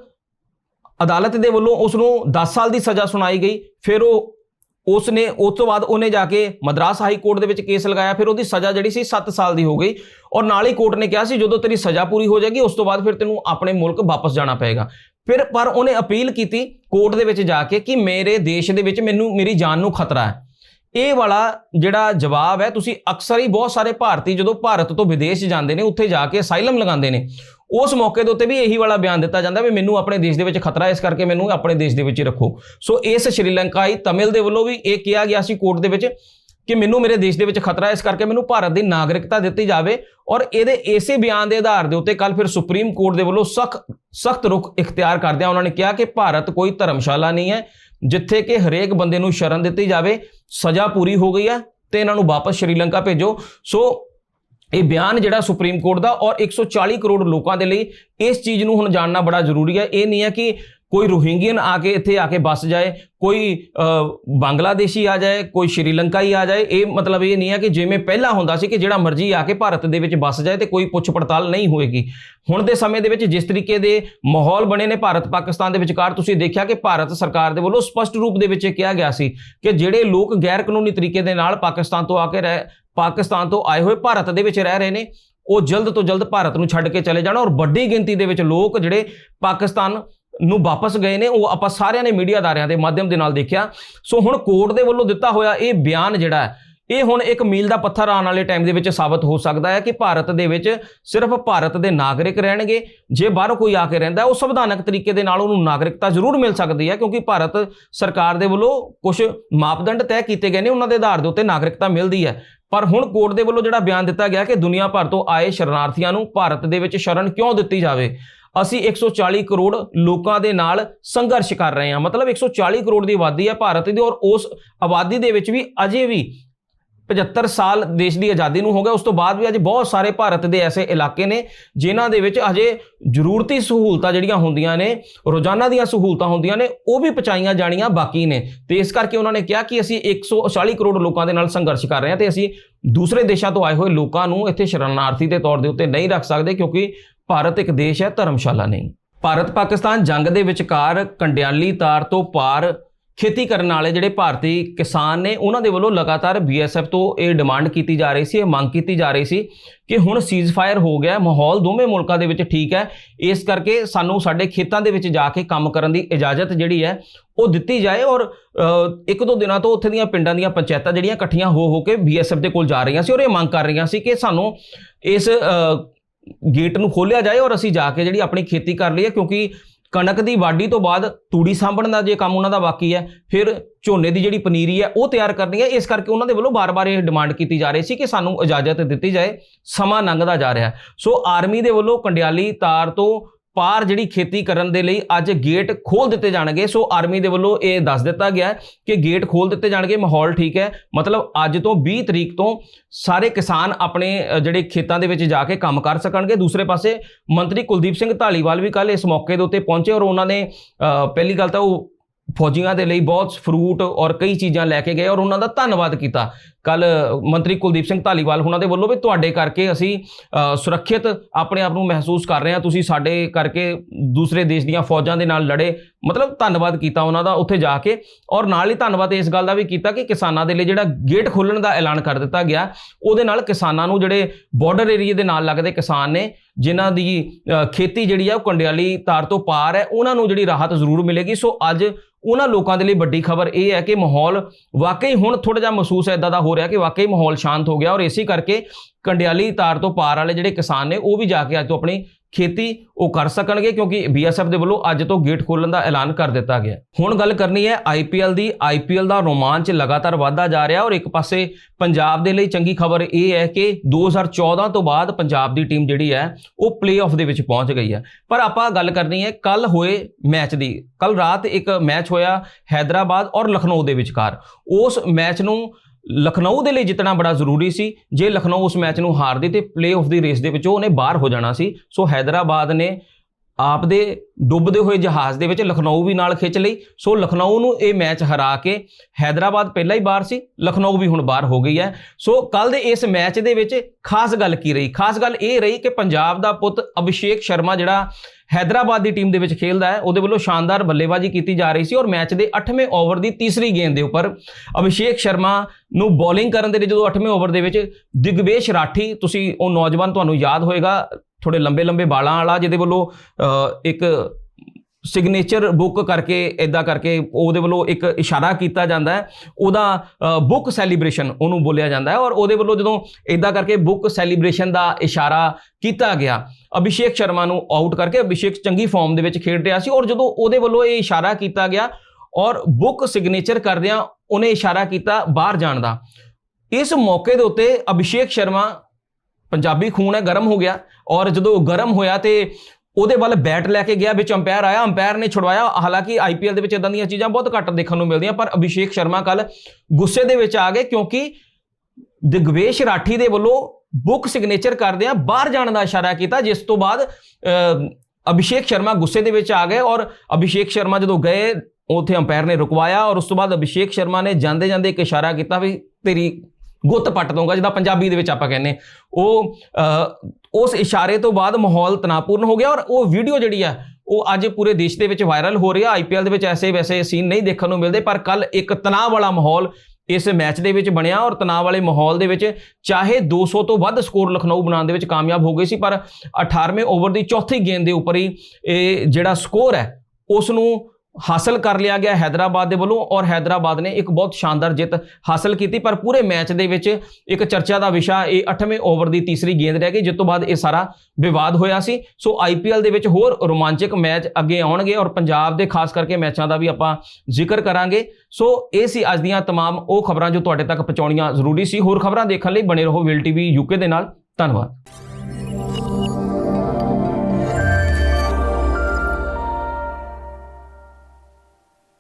ਅਦਾਲਤ ਦੇ ਵੱਲੋਂ ਉਸ ਨੂੰ 10 ਸਾਲ ਦੀ ਸਜ਼ਾ ਸੁਣਾਈ ਗਈ, ਫਿਰ ਉਹ ਉਸ ਨੇ ਉਸ ਤੋਂ ਬਾਅਦ ਉਹਨੇ ਜਾ ਕੇ ਮਦਰਾਸ ਹਾਈ ਕੋਰਟ ਦੇ ਵਿੱਚ ਕੇਸ ਲਗਾਇਆ, ਫਿਰ ਉਹਦੀ ਸਜ਼ਾ ਜਿਹੜੀ ਸੀ 7 ਸਾਲ ਦੀ ਹੋ ਗਈ। ਔਰ ਨਾਲ ਹੀ ਕੋਰਟ ਨੇ ਕਿਹਾ ਸੀ, ਜਦੋਂ ਤੇਰੀ ਸਜ਼ਾ ਪੂਰੀ ਹੋ ਜਾਏਗੀ, ਉਸ ਤੋਂ ਬਾਅਦ ਫਿਰ ਤੈਨੂੰ ਆਪਣੇ ਮੁਲਕ ਵਾਪਸ ਜਾਣਾ ਪਏਗਾ। ਫਿਰ, ਪਰ ਉਹਨੇ ਅਪੀਲ ਕੀਤੀ ਕੋਰਟ ਦੇ ਵਿੱਚ ਜਾ ਕੇ ਕਿ ਮੇਰੇ ਦੇਸ਼ ਦੇ ਵਿੱਚ ਮੈਨੂੰ, ਮੇਰੀ ਜਾਨ ਨੂੰ ਖਤਰਾ ਹੈ। ਇਹ ਵਾਲਾ ਜਿਹੜਾ ਜਵਾਬ ਹੈ, ਤੁਸੀਂ ਅਕਸਰ ਹੀ ਬਹੁਤ ਸਾਰੇ ਭਾਰਤੀ ਜਦੋਂ ਭਾਰਤ ਤੋਂ ਵਿਦੇਸ਼ ਜਾਂਦੇ ਨੇ, ਉੱਥੇ ਜਾ ਕੇ ਅਸਾਈਲਮ ਲਗਾਉਂਦੇ ਨੇ। ਉਸ ਮੌਕੇ ਦੇ ਉੱਤੇ ਵੀ ਇਹੀ ਵਾਲਾ ਬਿਆਨ ਦਿੱਤਾ ਜਾਂਦਾ ਵੀ ਮੈਨੂੰ ਆਪਣੇ ਦੇਸ਼ ਦੇ ਵਿੱਚ ਖਤਰਾ, ਇਸ ਕਰਕੇ ਮੈਨੂੰ ਆਪਣੇ ਦੇਸ਼ ਦੇ ਵਿੱਚ ਹੀ ਰੱਖੋ। ਸੋ ਇਸ ਸ਼੍ਰੀਲੰਕਾਈ ਤਮਿਲ ਦੇ ਵੱਲੋਂ ਵੀ ਇਹ ਕਿਹਾ ਗਿਆ ਸੀ ਕੋਰਟ ਦੇ ਵਿੱਚ ਕਿ ਮੈਨੂੰ ਮੇਰੇ ਦੇਸ਼ ਦੇ ਵਿੱਚ ਖਤਰਾ, ਇਸ ਕਰਕੇ ਮੈਨੂੰ ਭਾਰਤ ਦੀ ਨਾਗਰਿਕਤਾ ਦਿੱਤੀ ਜਾਵੇ। ਔਰ ਇਹਦੇ ਇਸੇ ਬਿਆਨ ਦੇ ਆਧਾਰ ਦੇ ਉੱਤੇ ਕੱਲ ਫਿਰ ਸੁਪਰੀਮ ਕੋਰਟ ਦੇ ਵੱਲੋਂ ਸਖਤ ਸਖਤ ਰੁਖ ਇਖਤਿਆਰ ਕਰਦਿਆਂ ਉਹਨਾਂ ਨੇ ਕਿਹਾ ਕਿ ਭਾਰਤ ਕੋਈ ਧਰਮਸ਼ਾਲਾ ਨਹੀਂ ਹੈ। ਜਿੱਥੇ ਕਿ ਹਰੇਕ ਬੰਦੇ ਨੂੰ ਸ਼ਰਨ ਦਿੱਤੀ ਜਾਵੇ, ਸਜ਼ਾ ਪੂਰੀ ਹੋ ਗਈ ਹੈ ਤੇ ਇਹਨਾਂ ਨੂੰ ਵਾਪਸ ਸ਼੍ਰੀਲੰਕਾ ਭੇਜੋ। ਸੋ ਇਹ ਬਿਆਨ ਜਿਹੜਾ ਸੁਪਰੀਮ ਕੋਰਟ ਦਾ ਔਰ 140 ਕਰੋੜ ਲੋਕਾਂ ਦੇ ਲਈ ਇਸ ਚੀਜ਼ ਨੂੰ ਹੁਣ ਜਾਣਨਾ ਬੜਾ ਜ਼ਰੂਰੀ ਹੈ। ਇਹ ਨਹੀਂ ਹੈ ਕਿ ਕੋਈ ਰੋਹਿੰਗੀਅਨ ਆ ਕੇ ਇੱਥੇ ਆ ਕੇ ਬਸ ਜਾਏ, ਕੋਈ ਬੰਗਲਾਦੇਸ਼ੀ ਆ ਜਾਏ, ਕੋਈ ਸ਼੍ਰੀਲੰਕਾਈ ਆ ਜਾਏ, ਇਹ ਮਤਲਬ ਇਹ ਨਹੀਂ ਹੈ ਕਿ ਜਿਵੇਂ ਪਹਿਲਾਂ ਹੁੰਦਾ ਸੀ ਕਿ ਜਿਹੜਾ ਮਰਜ਼ੀ ਆ ਕੇ ਭਾਰਤ ਦੇ ਵਿੱਚ ਬਸ ਜਾਏ ਤੇ ਕੋਈ ਪੁੱਛ ਪੜਤਾਲ ਨਹੀਂ ਹੋਏਗੀ। ਹੁਣ ਦੇ ਸਮੇਂ ਦੇ ਵਿੱਚ ਜਿਸ ਤਰੀਕੇ ਦੇ ਮਾਹੌਲ ਬਣੇ ਨੇ ਭਾਰਤ ਪਾਕਿਸਤਾਨ ਦੇ ਵਿਚਕਾਰ, ਤੁਸੀਂ ਦੇਖਿਆ ਕਿ ਭਾਰਤ ਸਰਕਾਰ ਦੇ ਵੱਲੋਂ ਸਪਸ਼ਟ ਰੂਪ ਦੇ ਵਿੱਚ ਇਹ ਕਿਹਾ ਗਿਆ ਸੀ ਕਿ ਜਿਹੜੇ ਲੋਕ ਗੈਰ ਕਾਨੂੰਨੀ ਤਰੀਕੇ ਦੇ ਨਾਲ ਪਾਕਿਸਤਾਨ ਤੋਂ ਆ ਕੇ ਰਹਿ, ਪਾਕਿਸਤਾਨ ਤੋਂ ਆਏ ਹੋਏ ਭਾਰਤ ਦੇ ਵਿੱਚ ਰਹਿ ਰਹੇ ਨੇ, ਉਹ ਜਲਦ ਤੋਂ ਜਲਦ ਭਾਰਤ ਨੂੰ ਛੱਡ ਕੇ ਚਲੇ ਜਾਣ ਔਰ ਵੱਡੀ ਗਿਣਤੀ ਦੇ ਵਿੱਚ ਲੋਕ ਜਿਹੜੇ ਪਾਕਿਸਤਾਨ ਨੂੰ ਵਾਪਸ ਗਏ ਨੇ, ਉਹ ਆਪਾਂ ਸਾਰਿਆਂ ਨੇ ਮੀਡੀਆ ਅਦਾਰਿਆਂ ਦੇ ਮਾਧਿਅਮ ਦੇ ਨਾਲ ਦੇਖਿਆ। ਸੋ ਹੁਣ ਕੋਰਟ ਦੇ ਵੱਲੋਂ ਦਿੱਤਾ ਹੋਇਆ ਇਹ ਬਿਆਨ ਜਿਹੜਾ ਹੈ, ਇਹ ਹੁਣ ਇੱਕ ਮੀਲ ਦਾ ਪੱਥਰ ਆਉਣ ਵਾਲੇ ਟਾਈਮ ਦੇ ਵਿੱਚ ਸਾਬਤ ਹੋ ਸਕਦਾ ਹੈ ਕਿ ਭਾਰਤ ਦੇ ਵਿੱਚ ਸਿਰਫ ਭਾਰਤ ਦੇ ਨਾਗਰਿਕ ਰਹਿਣਗੇ। ਜੇ ਬਾਹਰੋਂ ਕੋਈ ਆ ਕੇ ਰਹਿੰਦਾ, ਉਹ ਸੰਵਿਧਾਨਕ ਤਰੀਕੇ ਦੇ ਨਾਲ ਉਹਨੂੰ ਨਾਗਰਿਕਤਾ ਜ਼ਰੂਰ ਮਿਲ ਸਕਦੀ ਹੈ, ਕਿਉਂਕਿ ਭਾਰਤ ਸਰਕਾਰ ਦੇ ਵੱਲੋਂ ਕੁਝ ਮਾਪਦੰਡ ਤੈਅ ਕੀਤੇ ਗਏ ਨੇ, ਉਹਨਾਂ ਦੇ ਆਧਾਰ ਦੇ ਉੱਤੇ ਨਾਗਰਿਕਤਾ ਮਿਲਦੀ ਹੈ। ਪਰ ਹੁਣ ਕੋਰਟ ਦੇ ਵੱਲੋਂ ਜਿਹੜਾ ਬਿਆਨ ਦਿੱਤਾ ਗਿਆ ਕਿ ਦੁਨੀਆ ਭਰ ਤੋਂ ਆਏ ਸ਼ਰਨਾਰਥੀਆਂ ਨੂੰ ਭਾਰਤ ਦੇ ਵਿੱਚ ਸ਼ਰਨ ਕਿਉਂ ਦਿੱਤੀ ਜਾਵੇ? ਅਸੀਂ 140 ਕਰੋੜ ਲੋਕਾਂ ਦੇ ਨਾਲ ਸੰਘਰਸ਼ ਕਰ ਰਹੇ ਹਾਂ। ਮਤਲਬ 140 ਕਰੋੜ ਦੀ ਆਬਾਦੀ ਹੈ ਭਾਰਤ ਦੀ ਔਰ ਉਸ ਆਬਾਦੀ ਦੇ ਵਿੱਚ ਵੀ ਅਜੇ ਵੀ 75 ਸਾਲ ਦੇਸ਼ ਦੀ ਆਜ਼ਾਦੀ ਨੂੰ ਹੋ ਗਿਆ। ਉਸ ਤੋਂ ਬਾਅਦ ਵੀ ਅਜੇ ਬਹੁਤ ਸਾਰੇ ਭਾਰਤ ਦੇ ਐਸੇ ਇਲਾਕੇ ਨੇ ਜਿਨ੍ਹਾਂ ਦੇ ਵਿੱਚ ਅਜੇ ਜ਼ਰੂਰਤੀ ਸਹੂਲਤਾਂ ਜਿਹੜੀਆਂ ਹੁੰਦੀਆਂ ਨੇ, ਰੋਜ਼ਾਨਾ ਦੀਆਂ ਸਹੂਲਤਾਂ ਹੁੰਦੀਆਂ ਨੇ, ਉਹ ਵੀ ਪਹੁੰਚਾਈਆਂ ਜਾਣੀਆਂ ਬਾਕੀ ਨੇ। ਤੇ ਇਸ ਕਰਕੇ ਉਹਨਾਂ ਨੇ ਕਿਹਾ ਕਿ ਅਸੀਂ 140 ਕਰੋੜ ਲੋਕਾਂ ਦੇ ਨਾਲ ਸੰਘਰਸ਼ ਕਰ ਰਹੇ ਹਾਂ ਤੇ ਅਸੀਂ ਦੂਸਰੇ ਦੇਸ਼ਾਂ ਤੋਂ ਆਏ ਹੋਏ ਲੋਕਾਂ ਨੂੰ ਇੱਥੇ ਸ਼ਰਨਾਰਥੀ ਦੇ ਤੌਰ ਦੇ ਉੱਤੇ ਨਹੀਂ ਰੱਖ ਸਕਦੇ ਕਿਉਂਕਿ ਭਾਰਤ ਇੱਕ ਦੇਸ਼ ਹੈ, ਧਰਮਸ਼ਾਲਾ ਨਹੀਂ। ਭਾਰਤ ਪਾਕਿਸਤਾਨ ਜੰਗ ਦੇ ਵਿਚਕਾਰ ਕੰਡਿਆਲੀ ਤਾਰ ਤੋਂ ਪਾਰ ਖੇਤੀ ਕਰਨ ਵਾਲੇ ਜਿਹੜੇ ਭਾਰਤੀ ਕਿਸਾਨ ਨੇ, ਉਹਨਾਂ ਦੇ ਵੱਲੋਂ ਲਗਾਤਾਰ ਬੀਐਸਐਫ ਤੋਂ ਇਹ ਡਿਮਾਂਡ ਕੀਤੀ ਜਾ ਰਹੀ ਸੀ, ਇਹ ਮੰਗ ਕੀਤੀ ਜਾ ਰਹੀ ਸੀ ਕਿ ਹੁਣ ਸੀਜ਼ਫਾਇਰ ਹੋ ਗਿਆ ਮਾਹੌਲ ਦੋਵੇਂ ਮੁਲਕਾਂ ਦੇ ਵਿੱਚ ਠੀਕ ਹੈ। ਇਸ ਕਰਕੇ ਸਾਨੂੰ ਸਾਡੇ ਖੇਤਾਂ ਦੇ ਵਿੱਚ ਜਾ ਕੇ ਕੰਮ ਕਰਨ ਦੀ ਇਜਾਜ਼ਤ ਜਿਹੜੀ ਹੈ, ਉਹ ਦਿੱਤੀ ਜਾਏ ਔਰ ਇੱਕ ਦੋ ਦਿਨਾਂ ਤੋਂ ਉੱਥੇ ਦੀਆਂ ਪਿੰਡਾਂ ਦੀਆਂ ਪੰਚਾਇਤਾਂ ਜਿਹੜੀਆਂ ਇਕੱਠੀਆਂ ਹੋ ਹੋ ਕੇ ਬੀਐਸਐਫ ਦੇ ਕੋਲ ਜਾ ਰਹੀਆਂ ਸੀ ਔਰ ਇਹ ਮੰਗ ਕਰ ਰਹੀਆਂ ਸੀ ਕਿ ਸਾਨੂੰ ਇਸ ਗੇਟ ਨੂੰ ਖੋਲਿਆ ਜਾਏ ਔਰ ਅਸੀਂ ਜਾ ਕੇ ਜਿਹੜੀ ਆਪਣੀ ਖੇਤੀ ਕਰ ਲਈਏ, ਕਿਉਂਕਿ ਕਣਕ ਦੀ ਵਾਢੀ ਤੋਂ ਬਾਅਦ ਤੂੜੀ ਸਾਂਭਣ ਦਾ ਜੇ ਕੰਮ ਉਹਨਾਂ ਦਾ ਬਾਕੀ ਹੈ, ਫਿਰ ਝੋਨੇ ਦੀ ਜਿਹੜੀ ਪਨੀਰੀ ਹੈ, ਉਹ ਤਿਆਰ ਕਰਨੀ ਹੈ। ਇਸ ਕਰਕੇ ਉਹਨਾਂ ਦੇ ਵੱਲੋਂ ਬਾਰ-ਬਾਰ ਇਹ ਡਿਮਾਂਡ ਕੀਤੀ ਜਾ ਰਹੀ ਸੀ ਕਿ ਸਾਨੂੰ ਇਜਾਜ਼ਤ ਦਿੱਤੀ ਜਾਏ, ਸਮਾਂ ਲੰਘਦਾ ਜਾ ਰਿਹਾ ਸੋ ਆਰਮੀ ਦੇ ਵੱਲੋਂ ਕੰਡਿਆਲੀ ਤਾਰ ਤੋਂ ਪਾਰ ਜਿਹੜੀ ਖੇਤੀ ਕਰਨ ਦੇ ਲਈ ਅੱਜ ਗੇਟ ਖੋਲ ਦਿੱਤੇ ਜਾਣਗੇ। ਸੋ ਆਰਮੀ ਦੇ ਵੱਲੋਂ ਇਹ ਦੱਸ ਦਿੱਤਾ ਗਿਆ ਕਿ ਗੇਟ ਖੋਲ ਦਿੱਤੇ ਜਾਣਗੇ ਮਾਹੌਲ ਠੀਕ ਹੈ। ਮਤਲਬ ਅੱਜ ਤੋਂ 20 ਤਰੀਕ ਤੋਂ ਸਾਰੇ ਕਿਸਾਨ ਆਪਣੇ ਜਿਹੜੇ ਖੇਤਾਂ ਦੇ ਵਿੱਚ ਜਾ ਕੇ ਕੰਮ ਕਰ ਸਕਣਗੇ। ਦੂਸਰੇ ਪਾਸੇ ਮੰਤਰੀ ਕੁਲਦੀਪ ਸਿੰਘ ਢਾਲੀਵਾਲ ਵੀ ਕੱਲ ਇਸ ਮੌਕੇ ਦੇ ਉੱਤੇ ਪਹੁੰਚੇ ਔਰ ਉਹਨਾਂ ਨੇ ਅ, ਪਹਿਲੀ ਗੱਲ ਤਾਂ ਉਹ ਫੌਜੀਆਂ ਦੇ ਲਈ ਬਹੁਤ ਫਰੂਟ ਔਰ ਕਈ ਚੀਜ਼ਾਂ ਲੈ ਕੇ ਗਏ ਔਰ ਉਹਨਾਂ ਦਾ ਧੰਨਵਾਦ ਕੀਤਾ। ਕੱਲ ਮੰਤਰੀ ਕੁਲਦੀਪ ਸਿੰਘ ਧਾਲੀਵਾਲ ਉਹਨਾਂ ਦੇ ਵੱਲੋਂ ਵੀ ਤੁਹਾਡੇ ਕਰਕੇ ਅਸੀਂ ਸੁਰੱਖਿਅਤ ਆਪਣੇ ਆਪ ਨੂੰ ਮਹਿਸੂਸ ਕਰ ਰਹੇ ਹਾਂ। ਤੁਸੀਂ ਸਾਡੇ ਕਰਕੇ ਦੂਸਰੇ ਦੇਸ਼ ਦੀਆਂ ਫੌਜਾਂ ਦੇ ਨਾਲ ਲੜੇ। ਮਤਲਬ ਧੰਨਵਾਦ ਕੀਤਾ ਉਹਨਾਂ ਦਾ ਉੱਥੇ ਜਾ ਕੇ। ਔਰ ਨਾਲ ਹੀ ਧੰਨਵਾਦ ਇਸ ਗੱਲ ਦਾ ਵੀ ਕੀਤਾ ਕਿ ਕਿਸਾਨਾਂ ਦੇ ਲਈ ਜਿਹੜਾ ਗੇਟ ਖੋਲਣ ਦਾ ਐਲਾਨ ਕਰ ਦਿੱਤਾ ਗਿਆ, ਉਹਦੇ ਨਾਲ ਕਿਸਾਨਾਂ ਨੂੰ ਜਿਹੜੇ ਬਾਰਡਰ ਏਰੀਆ ਦੇ ਨਾਲ ਲੱਗਦੇ ਕਿਸਾਨ ਨੇ ਜਿਨ੍ਹਾਂ ਦੀ ਅ, ਖੇਤੀ ਜਿਹੜੀ ਆ ਉਹ ਕੰਡਿਆਲੀ ਤਾਰ ਤੋਂ ਪਾਰ ਹੈ ਉਹਨਾਂ ਨੂੰ ਜਿਹੜੀ ਰਾਹਤ ਜ਼ਰੂਰ ਮਿਲੇਗੀ। ਸੋ ਅੱਜ ਉਹਨਾਂ ਲੋਕਾਂ ਦੇ ਲਈ ਵੱਡੀ ਖਬਰ ਇਹ ਹੈ ਕਿ ਮਾਹੌਲ ਵਾਕਈ ਹੁਣ ਥੋੜਾ ਜਿਹਾ ਮਹਿਸੂਸ ਇਦਾਂ ਦਾ ਹੋ ਰਿਹਾ ਕਿ ਵਾਕਈ ਮਾਹੌਲ ਸ਼ਾਂਤ ਹੋ ਗਿਆ। ਔਰ ਇਸੇ ਕਰਕੇ ਕੰਡਿਆਲੀ ਤਾਰ ਤੋਂ ਪਾਰ ਵਾਲੇ ਜਿਹੜੇ ਕਿਸਾਨ ਨੇ ਉਹ ਵੀ ਜਾ ਕੇ ਅੱਜ ਤੋਂ ਆਪਣੀ ਖੇਤੀ ਉਹ ਕਰ ਸਕਣਗੇ ਕਿਉਂਕਿ ਬੀਐਸਐਫ ਦੇ ਵੱਲੋਂ ਅੱਜ ਤੋਂ ਗੇਟ ਖੋਲਣ ਦਾ ਐਲਾਨ ਕਰ ਦਿੱਤਾ ਗਿਆ। ਹੁਣ ਗੱਲ ਕਰਨੀ ਹੈ ਆਈਪੀਐਲ ਦੀ। ਆਈਪੀਐਲ ਦਾ ਰੋਮਾਂਚ ਲਗਾਤਾਰ ਵਧਦਾ ਜਾ ਰਿਹਾ ਔਰ ਇੱਕ ਪਾਸੇ ਪੰਜਾਬ ਦੇ ਲਈ ਚੰਗੀ ਖਬਰ ਇਹ ਹੈ ਕਿ 2014 ਤੋਂ ਬਾਅਦ ਪੰਜਾਬ ਦੀ ਟੀਮ ਜਿਹੜੀ ਹੈ ਉਹ ਪਲੇਆਫ ਦੇ ਵਿੱਚ ਪਹੁੰਚ ਗਈ ਹੈ। ਪਰ ਆਪਾਂ ਗੱਲ ਕਰਨੀ ਹੈ ਕੱਲ ਹੋਏ ਮੈਚ ਦੀ। ਕੱਲ ਰਾਤ ਇੱਕ ਮੈਚ ਹੋਇਆ ਹੈਦਰਾਬਾਦ ਔਰ ਲਖਨਊ ਦੇ ਵਿਚਕਾਰ। ਉਸ ਮੈਚ ਨੂੰ ਲਖਨਊ ਦੇ ਲਈ ਜਿੱਤਣਾ ਬੜਾ ਜ਼ਰੂਰੀ ਸੀ। ਜੇ ਲਖਨਊ ਉਸ ਮੈਚ ਨੂੰ ਹਾਰਦੀ ਤੇ ਪਲੇਆਫ ਦੀ ਰੇਸ ਦੇ ਵਿੱਚੋਂ ਉਹਨੇ ਬਾਹਰ ਹੋ ਜਾਣਾ ਸੀ। ਸੋ ਹੈਦਰਾਬਾਦ ਨੇ ਆਪ ਦੇ ਡੁੱਬਦੇ ਹੋਏ ਜਹਾਜ਼ ਦੇ ਵਿੱਚ ਲਖਨਊ ਵੀ ਨਾਲ ਖਿੱਚ ਲਈ। ਸੋ ਲਖਨਊ ਨੂੰ ਇਹ ਮੈਚ ਹਰਾ ਕੇ ਹੈਦਰਾਬਾਦ ਪਹਿਲਾਂ ਹੀ ਬਾਹਰ ਸੀ, ਲਖਨਊ ਵੀ ਹੁਣ ਬਾਹਰ ਹੋ ਗਈ ਹੈ। ਸੋ ਕੱਲ ਦੇ ਇਸ ਮੈਚ ਦੇ ਵਿੱਚ ਖਾਸ ਗੱਲ ਕੀ ਰਹੀ? ਖਾਸ ਗੱਲ ਇਹ ਰਹੀ ਕਿ ਪੰਜਾਬ ਦਾ ਪੁੱਤ ਅਭਿਸ਼ੇਕ ਸ਼ਰਮਾ ਜਿਹੜਾ ਹੈਦਰਾਬਾਦ ਦੀ ਟੀਮ ਦੇ ਵਿੱਚ ਖੇਲਦਾ ਹੈ, ਉਹਦੇ ਵੱਲੋਂ ਸ਼ਾਨਦਾਰ ਬੱਲੇਬਾਜ਼ੀ ਕੀਤੀ ਜਾ ਰਹੀ ਸੀ ਔਰ ਮੈਚ ਦੇ 8ਵੇਂ ਓਵਰ ਦੀ ਤੀਸਰੀ ਗੇਂਦ ਦੇ ਉੱਪਰ ਅਭਿਸ਼ੇਕ ਸ਼ਰਮਾ ਨੂੰ ਬੋਲਿੰਗ ਕਰਨ ਦੇ ਲਈ ਜਦੋਂ 8ਵੇਂ ਓਵਰ ਦੇ ਵਿੱਚ ਦਿਗਵੇਸ਼ ਰਾਠੀ, ਤੁਸੀਂ ਉਹ ਨੌਜਵਾਨ ਤੁਹਾਨੂੰ ਯਾਦ ਹੋਏਗਾ ਥੋੜੇ ਲੰਬੇ ਲੰਬੇ ਬਾਲਾਂ ਵਾਲਾ ਜਿਹਦੇ ਵੱਲੋਂ ਇੱਕ ਸਿਗਨੇਚਰ ਬੁੱਕ ਕਰਕੇ ਇਦਾਂ ਕਰਕੇ ਉਹਦੇ ਵੱਲੋਂ ਇੱਕ ਇਸ਼ਾਰਾ ਕੀਤਾ ਜਾਂਦਾ ਹੈ। ਉਹਦਾ ਬੁੱਕ ਸੈਲੀਬ੍ਰੇਸ਼ਨ ਉਹਨੂੰ ਬੋਲਿਆ ਜਾਂਦਾ ਹੈ ਔਰ ਉਹਦੇ ਵੱਲੋਂ ਜਦੋਂ ਇਦਾਂ ਕਰਕੇ ਬੁੱਕ ਸੈਲੀਬ੍ਰੇਸ਼ਨ ਦਾ ਇਸ਼ਾਰਾ ਕੀਤਾ ਗਿਆ, ਅਭਿਸ਼ੇਕ ਸ਼ਰਮਾ ਨੂੰ ਆਊਟ ਕਰਕੇ ਅਭਿਸ਼ੇਕ ਚੰਗੀ ਫਾਰਮ ਦੇ ਵਿੱਚ ਖੇਡ ਰਿਹਾ ਸੀ ਔਰ ਜਦੋਂ ਉਹਦੇ ਵੱਲੋਂ ਇਹ ਇਸ਼ਾਰਾ ਕੀਤਾ ਗਿਆ ਔਰ ਬੁੱਕ ਸਿਗਨੇਚਰ ਕਰਦਿਆਂ ਉਹਨੇ ਇਸ਼ਾਰਾ ਕੀਤਾ ਬਾਹਰ ਜਾਣ ਦਾ। ਇਸ ਮੌਕੇ ਦੇ ਉੱਤੇ ਅਭਿਸ਼ੇਕ ਸ਼ਰਮਾ ਪੰਜਾਬੀ ਖੂਨ ਹੈ, ਗਰਮ ਹੋ ਗਿਆ ਔਰ ਜਦੋਂ ਗਰਮ ਹੋਇਆ ਤੇ ਉਹਦੇ ਵੱਲ ਬੈਟ ਲੈ ਕੇ ਗਿਆ ਵਿੱਚ ਅੰਪਾਇਰ ਆਇਆ ਅੰਪਾਇਰ ਨੇ ਛੁਡਵਾਇਆ, ਹਾਲਾਂਕਿ ਆਈਪੀਐਲ ਦੇ ਵਿੱਚ ਇਦਾਂ ਦੀਆਂ ਚੀਜ਼ਾਂ ਬਹੁਤ ਘੱਟ ਦੇਖਣ ਨੂੰ ਮਿਲਦੀਆਂ, ਪਰ ਅਭਿਸ਼ੇਕ ਸ਼ਰਮਾ ਕੱਲ ਗੁੱਸੇ ਦੇ ਵਿੱਚ ਆ ਗਏ ਕਿਉਂਕਿ ਦਿਗਵੇਸ਼ ਰਾਠੀ ਦੇ ਵੱਲੋਂ ਬੁੱਕ ਸਿਗਨੇਚਰ ਕਰਦਿਆਂ ਬਾਹਰ ਜਾਣ ਦਾ ਇਸ਼ਾਰਾ ਕੀਤਾ, ਜਿਸ ਤੋਂ ਬਾਅਦ ਅਭਿਸ਼ੇਕ ਸ਼ਰਮਾ ਗੁੱਸੇ ਦੇ ਵਿੱਚ ਆ ਗਏ ਔਰ ਅਭਿਸ਼ੇਕ ਸ਼ਰਮਾ ਜਦੋਂ ਗਏ, ਉਥੇ ਅੰਪਾਇਰ ਨੇ ਰੁਕਵਾਇਆ ਔਰ ਉਸ ਤੋਂ ਬਾਅਦ ਅਭਿਸ਼ੇਕ ਸ਼ਰਮਾ ਨੇ ਜਾਂਦੇ ਜਾਂਦੇ ਇੱਕ ਇਸ਼ਾਰਾ ਕੀਤਾ ਵੀ ਤੇਰੀ ਗੁੱਤ ਪੱਟ ਦਊਂਗਾ, ਜਿੱਦਾਂ ਪੰਜਾਬੀ ਦੇ ਵਿੱਚ ਆਪਾਂ ਕਹਿੰਦੇ ਉਹ ਉਸ ਇਸ਼ਾਰੇ ਤੋਂ ਬਾਅਦ ਮਾਹੌਲ ਤਣਾਅਪੂਰਨ ਹੋ ਗਿਆ ਔਰ ਉਹ ਵੀਡੀਓ ਜਿਹੜੀ ਆ, ਉਹ ਅੱਜ ਪੂਰੇ ਦੇਸ਼ ਦੇ ਵਿੱਚ ਵਾਇਰਲ ਹੋ ਰਹੀ ਆ। ਆਈਪੀਐਲ ਦੇ ਵਿੱਚ ਐਸੇ ਵੈਸੇ ਸੀਨ ਨਹੀਂ ਦੇਖਣ ਨੂੰ ਮਿਲਦੇ, ਪਰ ਕੱਲ ਇੱਕ ਤਣਾਅ ਵਾਲਾ ਮਾਹੌਲ ਇਸ ਮੈਚ ਦੇ ਵਿੱਚ ਬਣਿਆ ਔਰ ਤਣਾਅ ਵਾਲੇ ਮਾਹੌਲ ਦੇ ਵਿੱਚ ਚਾਹੇ 200 ਤੋਂ ਵੱਧ ਸਕੋਰ ਲਖਨਊ ਬਣਾਉਣ ਦੇ ਵਿੱਚ ਕਾਮਯਾਬ ਹੋ ਗਈ ਸੀ, ਪਰ 18ਵੇਂ ਓਵਰ ਦੀ ਚੌਥੀ ਗੇਂਦ ਦੇ ਉੱਪਰ ਹੀ ਇਹ ਜਿਹੜਾ ਸਕੋਰ ਹੈ, ਉਸ ਨੂੰ ਹਾਸਲ ਕਰ ਲਿਆ ਗਿਆ ਹੈਦਰਾਬਾਦ ਦੇ ਵੱਲੋਂ ਔਰ ਹੈਦਰਾਬਾਦ ਨੇ ਇੱਕ ਬਹੁਤ ਸ਼ਾਨਦਾਰ ਜਿੱਤ ਹਾਸਲ ਕੀਤੀ ਪਰ ਪੂਰੇ ਮੈਚ ਦੇ ਵਿੱਚ ਇੱਕ ਚਰਚਾ ਦਾ ਵਿਸ਼ਾ ਇਹ 8ਵੇਂ ਓਵਰ ਦੀ ਤੀਸਰੀ ਗੇਂਦ ਰਹਿ ਗਈ ਜਿਸ ਤੋਂ ਬਾਅਦ ਇਹ ਸਾਰਾ ਵਿਵਾਦ ਹੋਇਆ ਸੀ ਸੋ ਆਈਪੀਐਲ ਦੇ ਵਿੱਚ ਹੋਰ ਰੋਮਾਂਚਕ ਮੈਚ ਅੱਗੇ ਆਉਣਗੇ ਔਰ ਪੰਜਾਬ ਦੇ ਖਾਸ ਕਰਕੇ ਮੈਚਾਂ ਦਾ ਵੀ ਆਪਾਂ ਜ਼ਿਕਰ ਕਰਾਂਗੇ ਸੋ ਇਹ ਸੀ ਅੱਜ ਦੀਆਂ तमाम ਉਹ ਖਬਰਾਂ ਜੋ ਤੁਹਾਡੇ ਤੱਕ ਪਹੁੰਚਾਉਣੀਆਂ ਜ਼ਰੂਰੀ ਸੀ ਹੋਰ ਖਬਰਾਂ ਦੇਖਣ ਲਈ ਬਣੇ ਰਹੋ ਵਿਲ ਟੀਵੀ ਯੂਕੇ ਦੇ ਨਾਲ ਧੰਨਵਾਦ